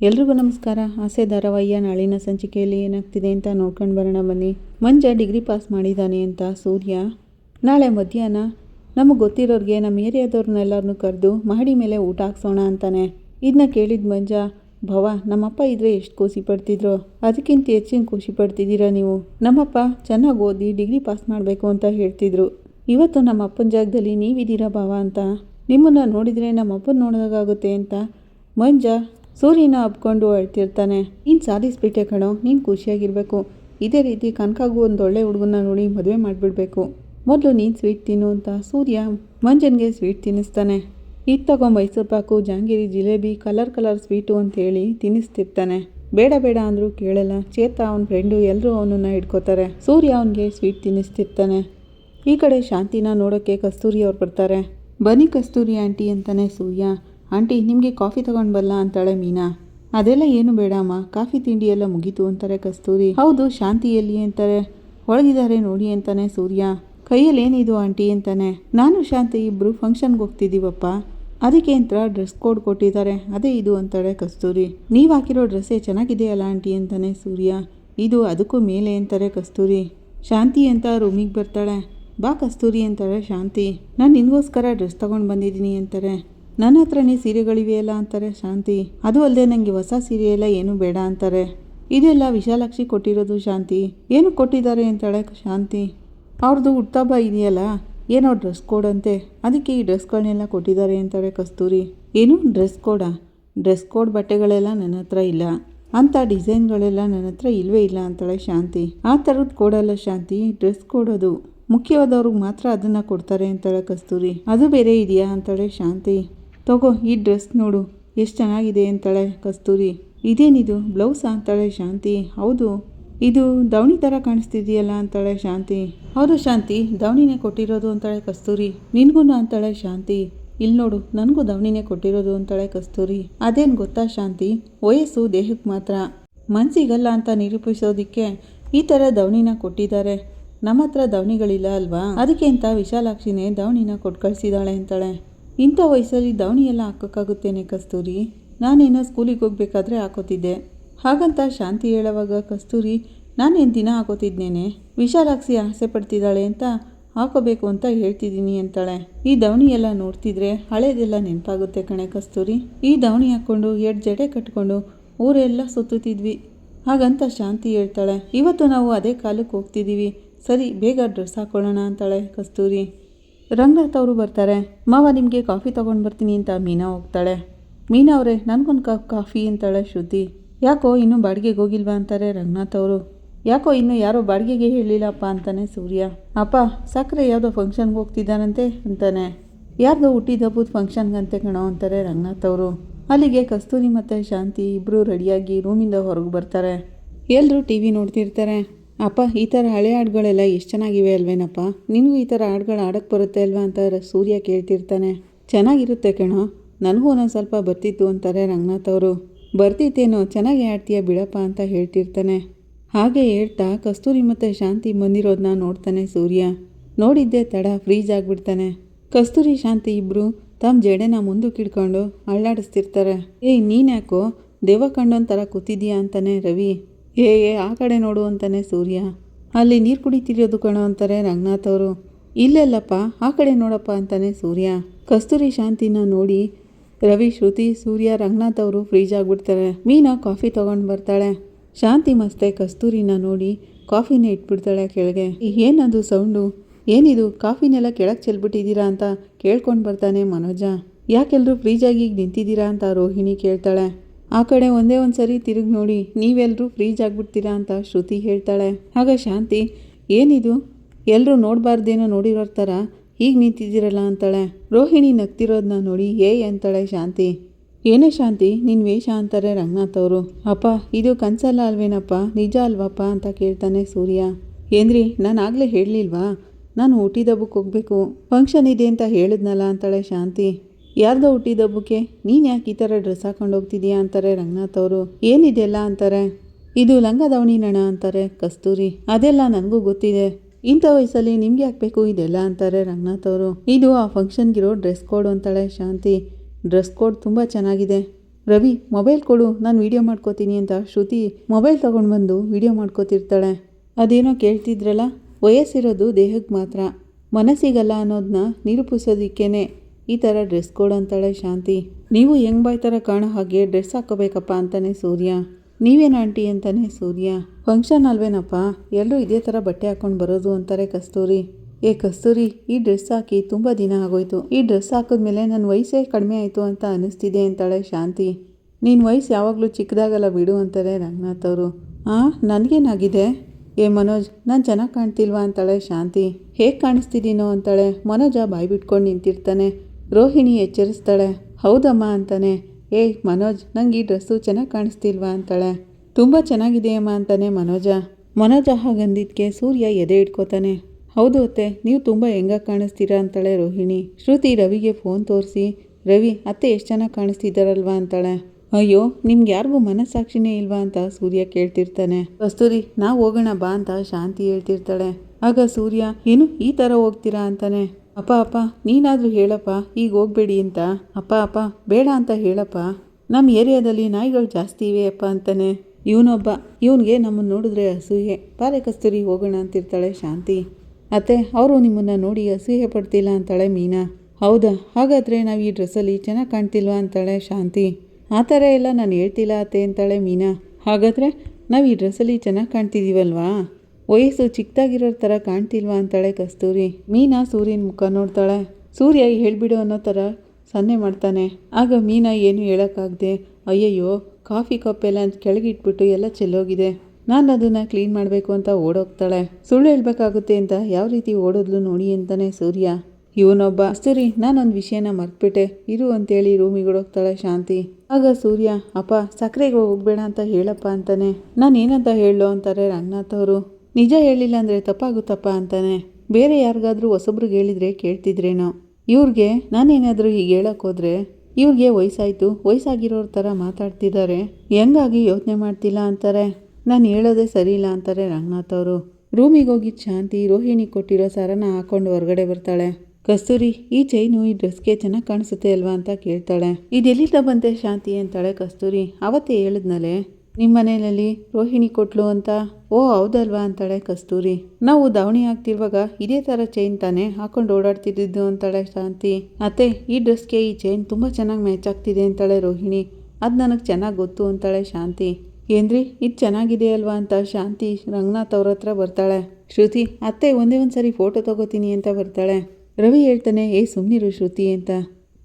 ಎಲ್ರಿಗೂ ನಮಸ್ಕಾರ. ಆಸೆ ಧಾರಾವಾಹಿಯ ನಾಳಿನ ಸಂಚಿಕೆಯಲ್ಲಿ ಏನಾಗ್ತಿದೆ ಅಂತ ನೋಡ್ಕೊಂಡು ಬರೋಣ ಬನ್ನಿ. ಮಂಜ ಡಿಗ್ರಿ ಪಾಸ್ ಮಾಡಿದ್ದಾನೆ ಅಂತ ಸೂರ್ಯ. ನಾಳೆ ಮಧ್ಯಾಹ್ನ ನಮಗೆ ಗೊತ್ತಿರೋರಿಗೆ ನಮ್ಮ ಏರಿಯಾದವ್ರನ್ನೆಲ್ಲರನ್ನು ಕರೆದು ಮಹಡಿ ಮೇಲೆ ಊಟ ಹಾಕ್ಸೋಣ ಅಂತಾನೆ. ಇದನ್ನ ಕೇಳಿದ ಮಂಜ, ಭವ, ನಮ್ಮಪ್ಪ ಇದ್ರೆ ಎಷ್ಟು ಖುಷಿ ಪಡ್ತಿದ್ರು? ಅದಕ್ಕಿಂತ ಹೆಚ್ಚಿನ ಖುಷಿ ಪಡ್ತಿದ್ದೀರಾ ನೀವು? ನಮ್ಮಪ್ಪ ಚೆನ್ನಾಗಿ ಓದಿ ಡಿಗ್ರಿ ಪಾಸ್ ಮಾಡಬೇಕು ಅಂತ ಹೇಳ್ತಿದ್ರು. ಇವತ್ತು ನಮ್ಮ ಅಪ್ಪನ ಜಾಗದಲ್ಲಿ ನೀವಿದ್ದೀರಾ ಭಾವ ಅಂತ. ನಿಮ್ಮನ್ನು ನೋಡಿದರೆ ನಮ್ಮ ಅಪ್ಪನ ನೋಡೋದಾಗುತ್ತೆ ಅಂತ. ಮಂಜ ಸೂರ್ಯನ ಹಬ್ಕೊಂಡು ಹೇಳ್ತಿರ್ತಾನೆ ನೀನು ಸಾಧಿಸ್ಬಿಟ್ಟೆ ಕಣೋ, ನೀನು ಖುಷಿಯಾಗಿರಬೇಕು. ಇದೇ ರೀತಿ ಕನಕಾಗೂ ಒಂದು ಒಳ್ಳೆ ಹುಡುಗನ ನೋಡಿ ಮದುವೆ ಮಾಡಿಬಿಡ್ಬೇಕು. ಮೊದಲು ನೀನು ಸ್ವೀಟ್ ತಿನ್ನು ಅಂತ ಸೂರ್ಯ ಮಂಜನ್ಗೆ ಸ್ವೀಟ್ ತಿನ್ನಿಸ್ತಾನೆ. ಇದು ತಗೋ Mysuru pak jangiri, jalebi, colour colour sweet ಅಂತೇಳಿ ತಿನ್ನಿಸ್ತಿರ್ತಾನೆ. ಬೇಡ ಬೇಡ ಅಂದರೂ ಕೇಳಲ್ಲ. ಚೇತ ಅವನ ಫ್ರೆಂಡು ಎಲ್ಲರೂ ಅವನನ್ನು ಹಿಡ್ಕೋತಾರೆ. ಸೂರ್ಯ ಅವನಿಗೆ ಸ್ವೀಟ್ ತಿನ್ನಿಸ್ತಿರ್ತಾನೆ. ಈ ಕಡೆ ಶಾಂತಿನ ನೋಡೋಕ್ಕೆ ಕಸ್ತೂರಿ ಅವ್ರು ಬರ್ತಾರೆ. ಬನ್ನಿ ಕಸ್ತೂರಿ ಆಂಟಿ ಅಂತಾನೆ ಸೂರ್ಯ. ಆಂಟಿ, ನಿಮಗೆ ಕಾಫಿ ತಗೊಂಡು ಬಲ್ಲ ಅಂತಾಳೆ ಮೀನಾ. ಅದೆಲ್ಲ ಏನು ಬೇಡಮ್ಮ, ಕಾಫಿ ತಿಂಡಿ ಎಲ್ಲ ಮುಗೀತು ಅಂತಾರೆ ಕಸ್ತೂರಿ. ಹೌದು, ಶಾಂತಿ ಎಲ್ಲಿ ಅಂತಾರೆ? ಒಳಗಿದ್ದಾರೆ ನೋಡಿ ಅಂತಾನೆ ಸೂರ್ಯ. ಕೈಯಲ್ಲಿ ಏನಿದು ಆಂಟಿ ಅಂತಾನೆ. ನಾನು ಶಾಂತಿ ಇಬ್ಬರು ಫಂಕ್ಷನ್ಗೆ ಹೋಗ್ತಿದ್ದೀವಪ್ಪ. ಅದಕ್ಕೆ ಅಂತ ಡ್ರೆಸ್ ಕೋಡ್ ಕೊಟ್ಟಿದ್ದಾರೆ. ಅದೇ ಇದು ಅಂತಾಳೆ ಕಸ್ತೂರಿ. ನೀವು ಹಾಕಿರೋ ಡ್ರೆಸ್ಸೇ ಚೆನ್ನಾಗಿದೆಯಲ್ಲ ಆಂಟಿ ಅಂತಾನೆ ಸೂರ್ಯ. ಇದು ಅದಕ್ಕೂ ಮೇಲೆ ಅಂತಾರೆ ಕಸ್ತೂರಿ. ಶಾಂತಿ ಅಂತ ರೂಮಿಗೆ ಬರ್ತಾಳೆ. ಬಾ ಕಸ್ತೂರಿ ಅಂತಾಳೆ ಶಾಂತಿ. ನಾನು ನಿನಗೋಸ್ಕರ ಡ್ರೆಸ್ ತಗೊಂಡು ಬಂದಿದ್ದೀನಿ ಅಂತಾರೆ. ನನ್ನ ಹತ್ರನೇ ಸೀರೆಗಳಿವೆಯಲ್ಲ ಅಂತಾರೆ ಶಾಂತಿ. ಅದು ಅಲ್ಲದೆ ನನಗೆ ಹೊಸ ಸೀರೆ ಎಲ್ಲ ಏನೂ ಬೇಡ ಅಂತಾರೆ. ಇದೆಲ್ಲ ವಿಶಾಲಾಕ್ಷಿ ಕೊಟ್ಟಿರೋದು ಶಾಂತಿ. ಏನು ಕೊಟ್ಟಿದ್ದಾರೆ ಅಂತಾಳೆ ಶಾಂತಿ. ಅವ್ರದ್ದು ಹುಟ್ಟಬ್ಬ ಇದೆಯಲ್ಲ, ಏನೋ ಡ್ರೆಸ್ ಕೋಡ್ ಅಂತೆ. ಅದಕ್ಕೆ ಈ ಡ್ರೆಸ್ಗಳನ್ನೆಲ್ಲ ಕೊಟ್ಟಿದ್ದಾರೆ ಅಂತಾಳೆ ಕಸ್ತೂರಿ. ಏನು ಡ್ರೆಸ್ ಕೋಡಾ? ಡ್ರೆಸ್ ಕೋಡ್ ಬಟ್ಟೆಗಳೆಲ್ಲ ನನ್ನ ಹತ್ರ ಇಲ್ಲ. ಅಂಥ ಡಿಸೈನ್ಗಳೆಲ್ಲ ನನ್ನ ಹತ್ರ ಇಲ್ವೇ ಇಲ್ಲ ಅಂತಾಳೆ ಶಾಂತಿ. ಆ ಥರದ್ದು ಕೊಡಲ್ಲ ಶಾಂತಿ, ಡ್ರೆಸ್ ಕೊಡೋದು ಮುಖ್ಯವಾದವ್ರಿಗೆ ಮಾತ್ರ ಅದನ್ನು ಕೊಡ್ತಾರೆ ಅಂತಾಳೆ ಕಸ್ತೂರಿ. ಅದು ಬೇರೆ ಇದೆಯಾ ಅಂತಾಳೆ ಶಾಂತಿ. ತಗೋ, ಈ ಡ್ರೆಸ್ ನೋಡು. ಎಷ್ಟು ಚೆನ್ನಾಗಿದೆ ಅಂತಾಳೆ ಕಸ್ತೂರಿ. ಇದೇನಿದು? ಬ್ಲೌಸಾ ಅಂತಾಳೆ ಶಾಂತಿ? ಹೌದು. ಇದು ದವಣಿ ಥರ ಕಾಣಿಸ್ತಿದೆಯಲ್ಲ ಅಂತಾಳೆ ಶಾಂತಿ. ಹೌದು ಶಾಂತಿ ದವಣಿನೇ ಕೊಟ್ಟಿರೋದು ಅಂತಾಳೆ ಕಸ್ತೂರಿ. ನಿನ್ಗೂ ಅಂತಾಳೆ ಶಾಂತಿ. ಇಲ್ಲಿ ನೋಡು, ನನಗೂ ದವಣಿನೇ ಕೊಟ್ಟಿರೋದು ಅಂತಾಳೆ ಕಸ್ತೂರಿ. ಅದೇನು ಗೊತ್ತಾ ಶಾಂತಿ? ವಯಸ್ಸು ದೇಹಕ್ಕೆ ಮಾತ್ರ. ಮನಸ್ಸಿಗಲ್ಲ ಅಂತ ನಿರೂಪಿಸೋದಕ್ಕೆ ಈ ಥರ ದವಣಿನ ಕೊಟ್ಟಿದ್ದಾರೆ. ನಮ್ಮ ಹತ್ರ ದವಣಿಗಳಿಲ್ಲ ಅಲ್ವಾ? ಅದಕ್ಕೆ ಅಂತ ವಿಶಾಲಾಕ್ಷಿನೇ ದವಣಿನ ಕೊಟ್ಟು ಕಳಿಸಿದಾಳೆ ಅಂತಾಳೆ. ಇಂಥ ವಯಸ್ಸಲ್ಲಿ ದವಣಿ ಎಲ್ಲ ಹಾಕೋಕ್ಕಾಗುತ್ತೇನೆ ಕಸ್ತೂರಿ. ನಾನೇನೋ ಸ್ಕೂಲಿಗೆ ಹೋಗ್ಬೇಕಾದ್ರೆ ಹಾಕೋತಿದ್ದೆ. ಹಾಗಂತ ಶಾಂತಿ ಹೇಳುವಾಗ, ಕಸ್ತೂರಿ, ನಾನೇನು ದಿನ ಹಾಕೋತಿದ್ನೇನೆ? ವಿಶಾಲಾಕ್ಷಿ ಆಸೆ ಪಡ್ತಿದ್ದಾಳೆ ಅಂತ ಹಾಕೋಬೇಕು ಅಂತ ಹೇಳ್ತಿದ್ದೀನಿ ಅಂತಾಳೆ. ಈ ದವಣಿ ಎಲ್ಲ ನೋಡ್ತಿದ್ರೆ ಹಳೇದೆಲ್ಲ ನೆನಪಾಗುತ್ತೆ ಕಣೆ ಕಸ್ತೂರಿ. ಈ ದವಣಿ ಹಾಕ್ಕೊಂಡು ಎರಡು ಜಡೆ ಕಟ್ಕೊಂಡು ಊರೆಲ್ಲ ಸುತ್ತುತ್ತಿದ್ವಿ. ಹಾಗಂತ ಶಾಂತಿ ಹೇಳ್ತಾಳೆ. ಇವತ್ತು ನಾವು ಅದೇ ಕಾಲಕ್ಕೆ ಹೋಗ್ತಿದ್ದೀವಿ. ಸರಿ, ಬೇಗ ಡ್ರೆಸ್ ಹಾಕೊಳ್ಳೋಣ ಅಂತಾಳೆ ಕಸ್ತೂರಿ. ರಂಗನಾಥ್ ಅವರು ಬರ್ತಾರೆ. ಮಾವ ನಿಮಗೆ ಕಾಫಿ ತೊಗೊಂಡು ಬರ್ತೀನಿ ಅಂತ ಮೀನಾ ಹೋಗ್ತಾಳೆ. ಮೀನಾ ಅವರೇ, ನನಗೊಂದು ಕಪ್ ಕಾಫಿ ಅಂತಾಳೆ ಶ್ರುತಿ. ಯಾಕೋ ಇನ್ನೂ ಬಾಡಿಗೆಗೆ ಹೋಗಿಲ್ವಾ ಅಂತಾರೆ ರಂಗನಾಥ್ ಅವರು. ಯಾಕೋ ಇನ್ನೂ ಯಾರೋ ಬಾಡಿಗೆಗೆ ಹೇಳಿಲ್ಲಪ್ಪ ಅಂತಾನೆ ಸೂರ್ಯ. ಅಪ್ಪ, ಸಕ್ಕರೆ ಯಾವುದೋ ಫಂಕ್ಷನ್ಗೆ ಹೋಗ್ತಿದ್ದಾನಂತೆ ಅಂತಾನೆ. ಯಾರ್ದೋ ಹಬ್ಬದ ಫಂಕ್ಷನ್ಗಂತೆ ಕಣೋ ಅಂತಾರೆ ರಂಗನಾಥ್ ಅವರು. ಅಲ್ಲಿಗೆ ಕಸ್ತೂರಿ ಮತ್ತು ಶಾಂತಿ ಇಬ್ಬರು ರೆಡಿಯಾಗಿ ರೂಮಿಂದ ಹೊರಗೆ ಬರ್ತಾರೆ. ಎಲ್ಲರೂ ಟಿ ವಿ ನೋಡ್ತಿರ್ತಾರೆ. ಅಪ್ಪ, ಈ ಥರ ಹಳೆ ಹಾಡುಗಳೆಲ್ಲ ಎಷ್ಟು ಚೆನ್ನಾಗಿವೆ ಅಲ್ವೇನಪ್ಪ? ನಿನಗೂ ಈ ಥರ ಹಾಡುಗಳು ಆಡೋಕ್ಕೆ ಬರುತ್ತೆ ಅಲ್ವಾ ಅಂತ ಸೂರ್ಯ ಕೇಳ್ತಿರ್ತಾನೆ. ಚೆನ್ನಾಗಿರುತ್ತೆ ಕಣೋ. ನನಗೂ ಒಂದೊಂದು ಸ್ವಲ್ಪ ಬರ್ತಿತ್ತು ಅಂತಾರೆ ರಂಗನಾಥ್ ಅವರು. ಬರ್ತಿತ್ತೇನೋ, ಚೆನ್ನಾಗಿ ಆಡ್ತೀಯ ಬಿಡಪ್ಪ ಅಂತ ಹೇಳ್ತಿರ್ತಾನೆ. ಹಾಗೆ ಹೇಳ್ತಾ ಕಸ್ತೂರಿ ಮತ್ತು ಶಾಂತಿ ಬಂದಿರೋದನ್ನ ನೋಡ್ತಾನೆ ಸೂರ್ಯ. ನೋಡಿದ್ದೆ ತಡ ಫ್ರೀಜ್ ಆಗಿಬಿಡ್ತಾನೆ. ಕಸ್ತೂರಿ, ಶಾಂತಿ ಇಬ್ಬರು ತಮ್ಮ ಜಡೆನ ಮುಂದಕ್ಕೆ ಇಟ್ಕೊಂಡು ಅಳ್ಳಾಡಿಸ್ತಿರ್ತಾರೆ. ಏಯ್, ನೀನ್ಯಾಕೋ? ದೆವ್ವ ಕಂಡೊಂಥರ ಕೂತಿದ್ದೀಯ ಅಂತಾನೆ ರವಿ. ಏ ಏ, ಆ ಕಡೆ ನೋಡು ಅಂತಾನೆ ಸೂರ್ಯ. ಅಲ್ಲಿ ನೀರು ಕುಡಿತಿರೋದು ಕಣೋ ಅಂತಾರೆ ರಂಗನಾಥ್ ಅವರು. ಇಲ್ಲಲ್ಲಪ್ಪ, ಆ ಕಡೆ ನೋಡಪ್ಪ ಅಂತಾನೆ ಸೂರ್ಯ. ಕಸ್ತೂರಿ ಶಾಂತಿನ ನೋಡಿ ರವಿ, ಶ್ರುತಿ, ಸೂರ್ಯ, ರಂಗನಾಥ್ ಅವರು ಫ್ರೀಜ್ ಆಗಿಬಿಡ್ತಾರೆ. ಮೀನಾ ಕಾಫಿ ತೊಗೊಂಡು ಬರ್ತಾಳೆ. ಶಾಂತಿ ಮಸ್ತೆ ಕಸ್ತೂರಿನ ನೋಡಿ ಕಾಫಿನ ಇಟ್ಬಿಡ್ತಾಳೆ ಕೆಳಗೆ. ಏನದು ಸೌಂಡು? ಏನಿದು? ಕಾಫಿನೆಲ್ಲ ಕೆಳಗೆ ಚೆಲ್ಬಿಟ್ಟಿದ್ದೀರಾ ಅಂತ ಕೇಳ್ಕೊಂಡು ಬರ್ತಾನೆ ಮನೋಜ. ಯಾಕೆಲ್ಲರೂ ಫ್ರೀಜಾಗಿ ಈಗ ನಿಂತಿದ್ದೀರಾ ಅಂತ ರೋಹಿಣಿ ಕೇಳ್ತಾಳೆ. ಆ ಕಡೆ ಒಂದೇ ಒಂದು ಸರಿ ತಿರುಗಿ ನೋಡಿ ನೀವೆಲ್ಲರೂ ಫ್ರೀಜ್ ಆಗಿಬಿಡ್ತೀರಾ ಅಂತ ಶ್ರುತಿ ಹೇಳ್ತಾಳೆ. ಆಗ ಶಾಂತಿ, ಏನಿದು? ಎಲ್ಲರೂ ನೋಡಬಾರ್ದೇನೋ ನೋಡಿರೋ ಥರ ಈಗ ನಿಂತಿದ್ದೀರಲ್ಲ ಅಂತಾಳೆ. ರೋಹಿಣಿ ನಗ್ತಿರೋದನ್ನ ನೋಡಿ, ಏಯ್ ಅಂತಾಳೆ ಶಾಂತಿ. ಏನೇ ಶಾಂತಿ ನಿನ್ನ ವೇಷ ಅಂತಾರೆ ರಂಗನಾಥ್ ಅವರು. ಅಪ್ಪ, ಇದು ಕನ್ಸಲ್ಲ ಅಲ್ವೇನಪ್ಪ? ನಿಜ ಅಲ್ವಪ್ಪ ಅಂತ ಕೇಳ್ತಾನೆ ಸೂರ್ಯ. ಏನ್ರಿ, ನಾನು ಆಗಲೇ ಹೇಳಲಿಲ್ವಾ? ನಾನು ಹುಟ್ಟಿದಬ್ಬಕ್ಕೆ ಹೋಗಬೇಕು. ಫಂಕ್ಷನ್ ಇದೆ ಅಂತ ಹೇಳಿದ್ನಲ್ಲ ಅಂತಾಳೆ ಶಾಂತಿ. ಯಾರ್ದೋ ಹುಟ್ಟಿದಬ್ಬಕ್ಕೆ ನೀನು ಯಾಕೆ ಈ ಥರ ಡ್ರೆಸ್ ಹಾಕೊಂಡು ಹೋಗ್ತಿದ್ಯಾ ಅಂತಾರೆ ರಂಗನಾಥ್ ಅವರು. ಏನಿದೆಯಲ್ಲ ಅಂತಾರೆ? ಇದು ಲಂಗ ದಾವಣಿ ನಣ ಅಂತಾರೆ ಕಸ್ತೂರಿ. ಅದೆಲ್ಲ ನನಗೂ ಗೊತ್ತಿದೆ. ಇಂಥ ವಯಸ್ಸಲ್ಲಿ ನಿಮ್ಗೆ ಹಾಕ್ಬೇಕು ಇದೆಲ್ಲ ಅಂತಾರೆ ರಂಗನಾಥ್ ಅವರು. ಇದು ಆ ಫಂಕ್ಷನ್ಗಿರೋ ಡ್ರೆಸ್ ಕೋಡ್ ಅಂತಾಳೆ ಶಾಂತಿ. ಡ್ರೆಸ್ ಕೋಡ್ ತುಂಬ ಚೆನ್ನಾಗಿದೆ. ರವಿ, ಮೊಬೈಲ್ ಕೊಡು, ನಾನು ವೀಡಿಯೋ ಮಾಡ್ಕೋತೀನಿ ಅಂತ ಶ್ರುತಿ ಮೊಬೈಲ್ ತಗೊಂಡು ಬಂದು ವೀಡಿಯೋ ಮಾಡ್ಕೋತಿರ್ತಾಳೆ. ಅದೇನೋ ಕೇಳ್ತಿದ್ರಲ್ಲ? ವಯಸ್ಸಿರೋದು ದೇಹಕ್ಕೆ ಮಾತ್ರ. ಮನಸ್ಸಿಗಲ್ಲ ಅನ್ನೋದನ್ನ ನಿರೂಪಿಸೋದಿಕ್ಕೇನೆ. ಈ ಥರ ಡ್ರೆಸ್ ಕೋಡ್ ಅಂತಾಳೆ ಶಾಂತಿ. ನೀವು ಹೆಂಗ್ ಬಾಯ್ ಥರ ಕಾಣೋ ಹಾಗೆ ಡ್ರೆಸ್ ಹಾಕೋಬೇಕಪ್ಪ ಅಂತಾನೆ ಸೂರ್ಯ. ನೀವೇನು ಆಂಟಿ ಅಂತಾನೆ ಸೂರ್ಯ. ಫಂಕ್ಷನ್ ಅಲ್ವೇನಪ್ಪ? ಎಲ್ಲರೂ ಇದೇ ಥರ ಬಟ್ಟೆ ಹಾಕೊಂಡು ಬರೋದು ಅಂತಾರೆ ಕಸ್ತೂರಿ. ಏ ಕಸ್ತೂರಿ, ಈ ಡ್ರೆಸ್ ಹಾಕಿ ತುಂಬ ದಿನ ಆಗೋಯ್ತು. ಈ ಡ್ರೆಸ್ ಹಾಕಿದ್ಮೇಲೆ ನನ್ನ ವಯಸ್ಸೇ ಕಡಿಮೆ ಆಯಿತು ಅಂತ ಅನಿಸ್ತಿದೆ ಅಂತಾಳೆ ಶಾಂತಿ. ನಿನ್ನ ವಯಸ್ಸು ಯಾವಾಗಲೂ ಚಿಕ್ಕದಾಗಲ್ಲ ಬಿಡು ಅಂತಾರೆ ರಂಗನಾಥ್ ಅವರು. ಹಾಂ ನನಗೇನಾಗಿದೆ? ಏ ಮನೋಜ್, ನಾನು ಚೆನ್ನಾಗಿ ಕಾಣ್ತಿಲ್ವಾ ಅಂತಾಳೆ ಶಾಂತಿ. ಹೇಗೆ ಕಾಣಿಸ್ತಿದ್ದೀನೋ ಅಂತಾಳೆ. ಮನೋಜ ಬಾಯಿ ಬಿಟ್ಕೊಂಡು ನಿಂತಿರ್ತಾನೆ. ರೋಹಿಣಿ ಎಚ್ಚರಿಸ್ತಾಳೆ. ಹೌದಮ್ಮ ಅಂತಾನೆ. ಏಯ್ ಮನೋಜ್, ನಂಗೆ ಈ ಡ್ರೆಸ್ಸು ಚೆನ್ನಾಗಿ ಕಾಣಿಸ್ತಿಲ್ವಾ ಅಂತಾಳೆ. ತುಂಬ ಚೆನ್ನಾಗಿದೆಯಮ್ಮ ಅಂತಾನೆ ಮನೋಜ. ಮನೋಜ ಹಾಗಂದಿದ್ಕೆ ಸೂರ್ಯ ಎದೆ ಇಟ್ಕೋತಾನೆ. ಹೌದು ಅತ್ತೆ, ನೀವು ತುಂಬ ಹೆಂಗಾಗಿ ಕಾಣಿಸ್ತೀರಾ ಅಂತಾಳೆ ರೋಹಿಣಿ. ಶ್ರುತಿ ರವಿಗೆ ಫೋನ್ ತೋರಿಸಿ, ರವಿ, ಅತ್ತೆ ಎಷ್ಟು ಚೆನ್ನಾಗಿ ಕಾಣಿಸ್ತಿದ್ದಾರಲ್ವಾ ಅಂತಾಳೆ. ಅಯ್ಯೋ, ನಿಮ್ಗೆ ಯಾರಿಗೂ ಮನಸ್ಸಾಕ್ಷಿನೇ ಇಲ್ವಾ ಅಂತ ಸೂರ್ಯ ಕೇಳ್ತಿರ್ತಾನೆ. ಕಸ್ತೂರಿ, ನಾವು ಹೋಗೋಣ ಬಾ ಅಂತ ಶಾಂತಿ ಹೇಳ್ತಿರ್ತಾಳೆ. ಆಗ ಸೂರ್ಯ, ಏನು ಈ ಥರ ಹೋಗ್ತೀರಾ ಅಂತಾನೆ. ಅಪ್ಪ ಅಪ್ಪ, ನೀನಾದರೂ ಹೇಳಪ್ಪ, ಈಗ ಹೋಗ್ಬೇಡಿ ಅಂತ. ಅಪ್ಪ ಅಪ್ಪ, ಬೇಡ ಅಂತ ಹೇಳಪ್ಪ. ನಮ್ಮ ಏರಿಯಾದಲ್ಲಿ ನಾಯಿಗಳು ಜಾಸ್ತಿ ಇವೆ ಅಪ್ಪ ಅಂತಾನೆ. ಇವನೊಬ್ಬ, ಇವನಿಗೆ ನಮ್ಮನ್ನು ನೋಡಿದ್ರೆ ಅಸೂಯೆ. ಪಾರೆ ಕಸ್ತೂರಿ ಹೋಗೋಣ ಅಂತಿರ್ತಾಳೆ ಶಾಂತಿ. ಅತ್ತೆ, ಅವರು ನಿಮ್ಮನ್ನು ನೋಡಿ ಅಸೂಯೆ ಪಡ್ತಿಲ್ಲ ಅಂತಾಳೆ ಮೀನಾ. ಹೌದಾ? ಹಾಗಾದರೆ ನಾವು ಈ ಡ್ರೆಸ್ಸಲ್ಲಿ ಚೆನ್ನಾಗಿ ಕಾಣ್ತಿಲ್ವಾ ಅಂತಾಳೆ ಶಾಂತಿ. ಆ ಥರ ಎಲ್ಲ ನಾನು ಹೇಳ್ತಿಲ್ಲ ಅತ್ತೆ ಅಂತಾಳೆ ಮೀನಾ. ಹಾಗಾದರೆ ನಾವು ಈ ಡ್ರೆಸ್ಸಲ್ಲಿ ಚೆನ್ನಾಗಿ ಕಾಣ್ತಿದ್ದೀವಲ್ವಾ ವಯಸ್ಸು ಚಿಕ್ಕದಾಗಿರೋ ಥರ ಕಾಣ್ತಿಲ್ವಾ ಅಂತಾಳೆ ಕಸ್ತೂರಿ. ಮೀನಾ ಸೂರ್ಯನ ಮುಖ ನೋಡ್ತಾಳೆ. ಸೂರ್ಯ ಹೇಳ್ಬಿಡು ಅನ್ನೋ ಥರ ಸನ್ನೆ ಮಾಡ್ತಾನೆ. ಆಗ ಮೀನಾ ಏನು ಹೇಳೋಕ್ಕಾಗದೆ, ಅಯ್ಯಯ್ಯೋ, ಕಾಫಿ ಕಪ್ಪೆಲ್ಲ ಕೆಳಗಿಟ್ಬಿಟ್ಟು ಎಲ್ಲ ಚೆಲ್ಲೋಗಿದೆ. ನಾನು ಅದನ್ನು ಕ್ಲೀನ್ ಮಾಡಬೇಕು ಅಂತ ಓಡೋಗ್ತಾಳೆ. ಸುಳ್ಳು ಹೇಳ್ಬೇಕಾಗುತ್ತೆ ಅಂತ ಯಾವ ರೀತಿ ಓಡೋದ್ಲು ನೋಡಿ ಅಂತಾನೆ ಸೂರ್ಯ. ಇವನೊಬ್ಬ ಸರಿ ನಾನೊಂದು ವಿಷಯನ ಮರ್ತ್ಬಿಟ್ಟೆ. ಇರು ಅಂತೇಳಿ ರೂಮಿಗೆ ಹೋಗ್ತಾಳೆ ಶಾಂತಿ. ಆಗ ಸೂರ್ಯ, ಅಪ್ಪ ಸಕ್ಕರೆಗೆ ಹೋಗ್ಬೇಡ ಅಂತ ಹೇಳಪ್ಪ ಅಂತಾನೆ. ನಾನು ಏನಂತ ಹೇಳೋ ಅಂತಾರೆ ರಂಗನಾಥ್ ಅವರು. ನಿಜ ಹೇಳಿಲ್ಲ ಅಂದರೆ ತಪ್ಪಾಗುತ್ತಪ್ಪ ಅಂತಾನೆ. ಬೇರೆ ಯಾರಿಗಾದರೂ ಹೊಸಬ್ರಿಗೆ ಹೇಳಿದರೆ ಕೇಳ್ತಿದ್ರೇನೋ. ಇವ್ರಿಗೆ ನಾನೇನಾದರೂ ಹೀಗೆ ಹೇಳೋಕ್ಕೋದ್ರೆ ಇವ್ರಿಗೆ ವಯಸ್ಸಾಯಿತು, ವಯಸ್ಸಾಗಿರೋರ ಥರ ಮಾತಾಡ್ತಿದ್ದಾರೆ ಹೆಂಗಾಗಿ ಯೋಚನೆ ಮಾಡ್ತಿಲ್ಲ ಅಂತಾರೆ? ನಾನು ಹೇಳೋದೇ ಸರಿ ಇಲ್ಲ ಅಂತಾರೆ ರಂಗನಾಥ್ ಅವರು. ರೂಮಿಗೆ ಹೋಗಿದ್ದ ಶಾಂತಿ, ರೋಹಿಣಿ ಕೊಟ್ಟಿರೋ ಸರನ ಹಾಕೊಂಡು ಹೊರಗಡೆ ಬರ್ತಾಳೆ. ಕಸ್ತೂರಿ, ಈ ಚೈನು, ಈ ಡ್ರೆಸ್ಗೆ ಚೆನ್ನಾಗಿ ಕಾಣಿಸುತ್ತೆ ಅಲ್ವಾ ಅಂತ ಕೇಳ್ತಾಳೆ. ಇದೆಲ್ಲಿಂದ ಬಂತೆ ಶಾಂತಿ ಅಂತಾಳೆ ಕಸ್ತೂರಿ. ಅವತ್ತೇ ಹೇಳಿದ್ನಲೆ ನಿಮ್ಮ ಮನೆಯಲ್ಲಿ ರೋಹಿಣಿ ಕೊಟ್ಲು ಅಂತ? ಓ, ಹೌದಲ್ವಾ ಅಂತಾಳೆ ಕಸ್ತೂರಿ. ನಾವು ದಾವಣಿ ಆಗ್ತಿರುವಾಗ ಇದೇ ಥರ ಚೈನ್ ತಾನೇ ಹಾಕೊಂಡು ಓಡಾಡ್ತಿದ್ದು ಅಂತಾಳೆ ಶಾಂತಿ. ಅತ್ತೆ, ಈ ಡ್ರೆಸ್ಗೆ ಈ ಚೈನ್ ತುಂಬ ಚೆನ್ನಾಗಿ ಮ್ಯಾಚ್ ಆಗ್ತಿದೆ ಅಂತಾಳೆ ರೋಹಿಣಿ. ಅದು ನನಗೆ ಚೆನ್ನಾಗಿ ಗೊತ್ತು ಅಂತಾಳೆ ಶಾಂತಿ. ಏನ್ರಿ, ಇದು ಚೆನ್ನಾಗಿದೆ ಅಲ್ವಾ ಅಂತ ಶಾಂತಿ ರಂಗನಾಥ್ ಅವ್ರ ಹತ್ರ ಬರ್ತಾಳೆ. ಶ್ರುತಿ, ಅತ್ತೆ, ಒಂದೇ ಒಂದು ಸರಿ ಫೋಟೋ ತಗೋತೀನಿ ಅಂತ ಬರ್ತಾಳೆ. ರವಿ ಹೇಳ್ತಾನೆ, ಏ ಸುಮ್ಮನಿರು ಶ್ರುತಿ ಅಂತ.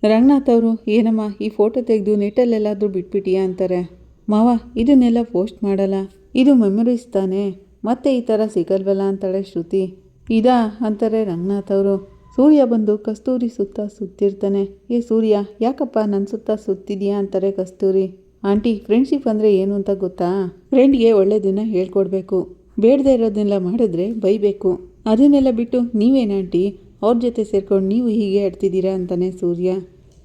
ರಂಗನಾಥ್ ಅವರು, ಏನಮ್ಮ, ಈ ಫೋಟೋ ತೆಗೆದು ನೆಟ್ಟಲ್ಲೆಲ್ಲಾದರೂ ಬಿಟ್ಬಿಟ್ಟಿಯಾ? ಅಂತಾರೆ. ಮಾವ, ಇದನ್ನೆಲ್ಲ ಪೋಸ್ಟ್ ಮಾಡಲ್ಲ. ಇದು ಮೆಮೊರೀಸ್ ತಾನೇ. ಮತ್ತೆ ಈ ಥರ ಸಿಗಲ್ವಲ್ಲ ಅಂತಾಳೆ ಶ್ರುತಿ. ಇದಾ? ಅಂತಾರೆ ರಂಗನಾಥ್ ಅವರು. ಸೂರ್ಯ ಬಂದು ಕಸ್ತೂರಿ ಸುತ್ತ ಸುತ್ತಿರ್ತಾನೆ. ಏ ಸೂರ್ಯ, ಯಾಕಪ್ಪ ನನ್ನ ಸುತ್ತ ಸುತ್ತಿದ್ಯಾ ಅಂತಾರೆ ಕಸ್ತೂರಿ. ಆಂಟಿ ಫ್ರೆಂಡ್ಶಿಪ್ ಅಂದರೆ ಏನು ಅಂತ ಗೊತ್ತಾ? ಫ್ರೆಂಡ್ಗೆ ಒಳ್ಳೆಯದನ್ನ ಹೇಳ್ಕೊಡ್ಬೇಕು. ಬೇಡದೇ ಇರೋದನ್ನೆಲ್ಲ ಮಾಡಿದ್ರೆ ಬೈಬೇಕು. ಅದನ್ನೆಲ್ಲ ಬಿಟ್ಟು ನೀವೇನು ಆಂಟಿ? ಅವ್ರ ಜೊತೆ ಸೇರ್ಕೊಂಡು ನೀವು ಹೀಗೆ ಆಡ್ತಿದ್ದೀರಾ ಅಂತಾನೆ ಸೂರ್ಯ.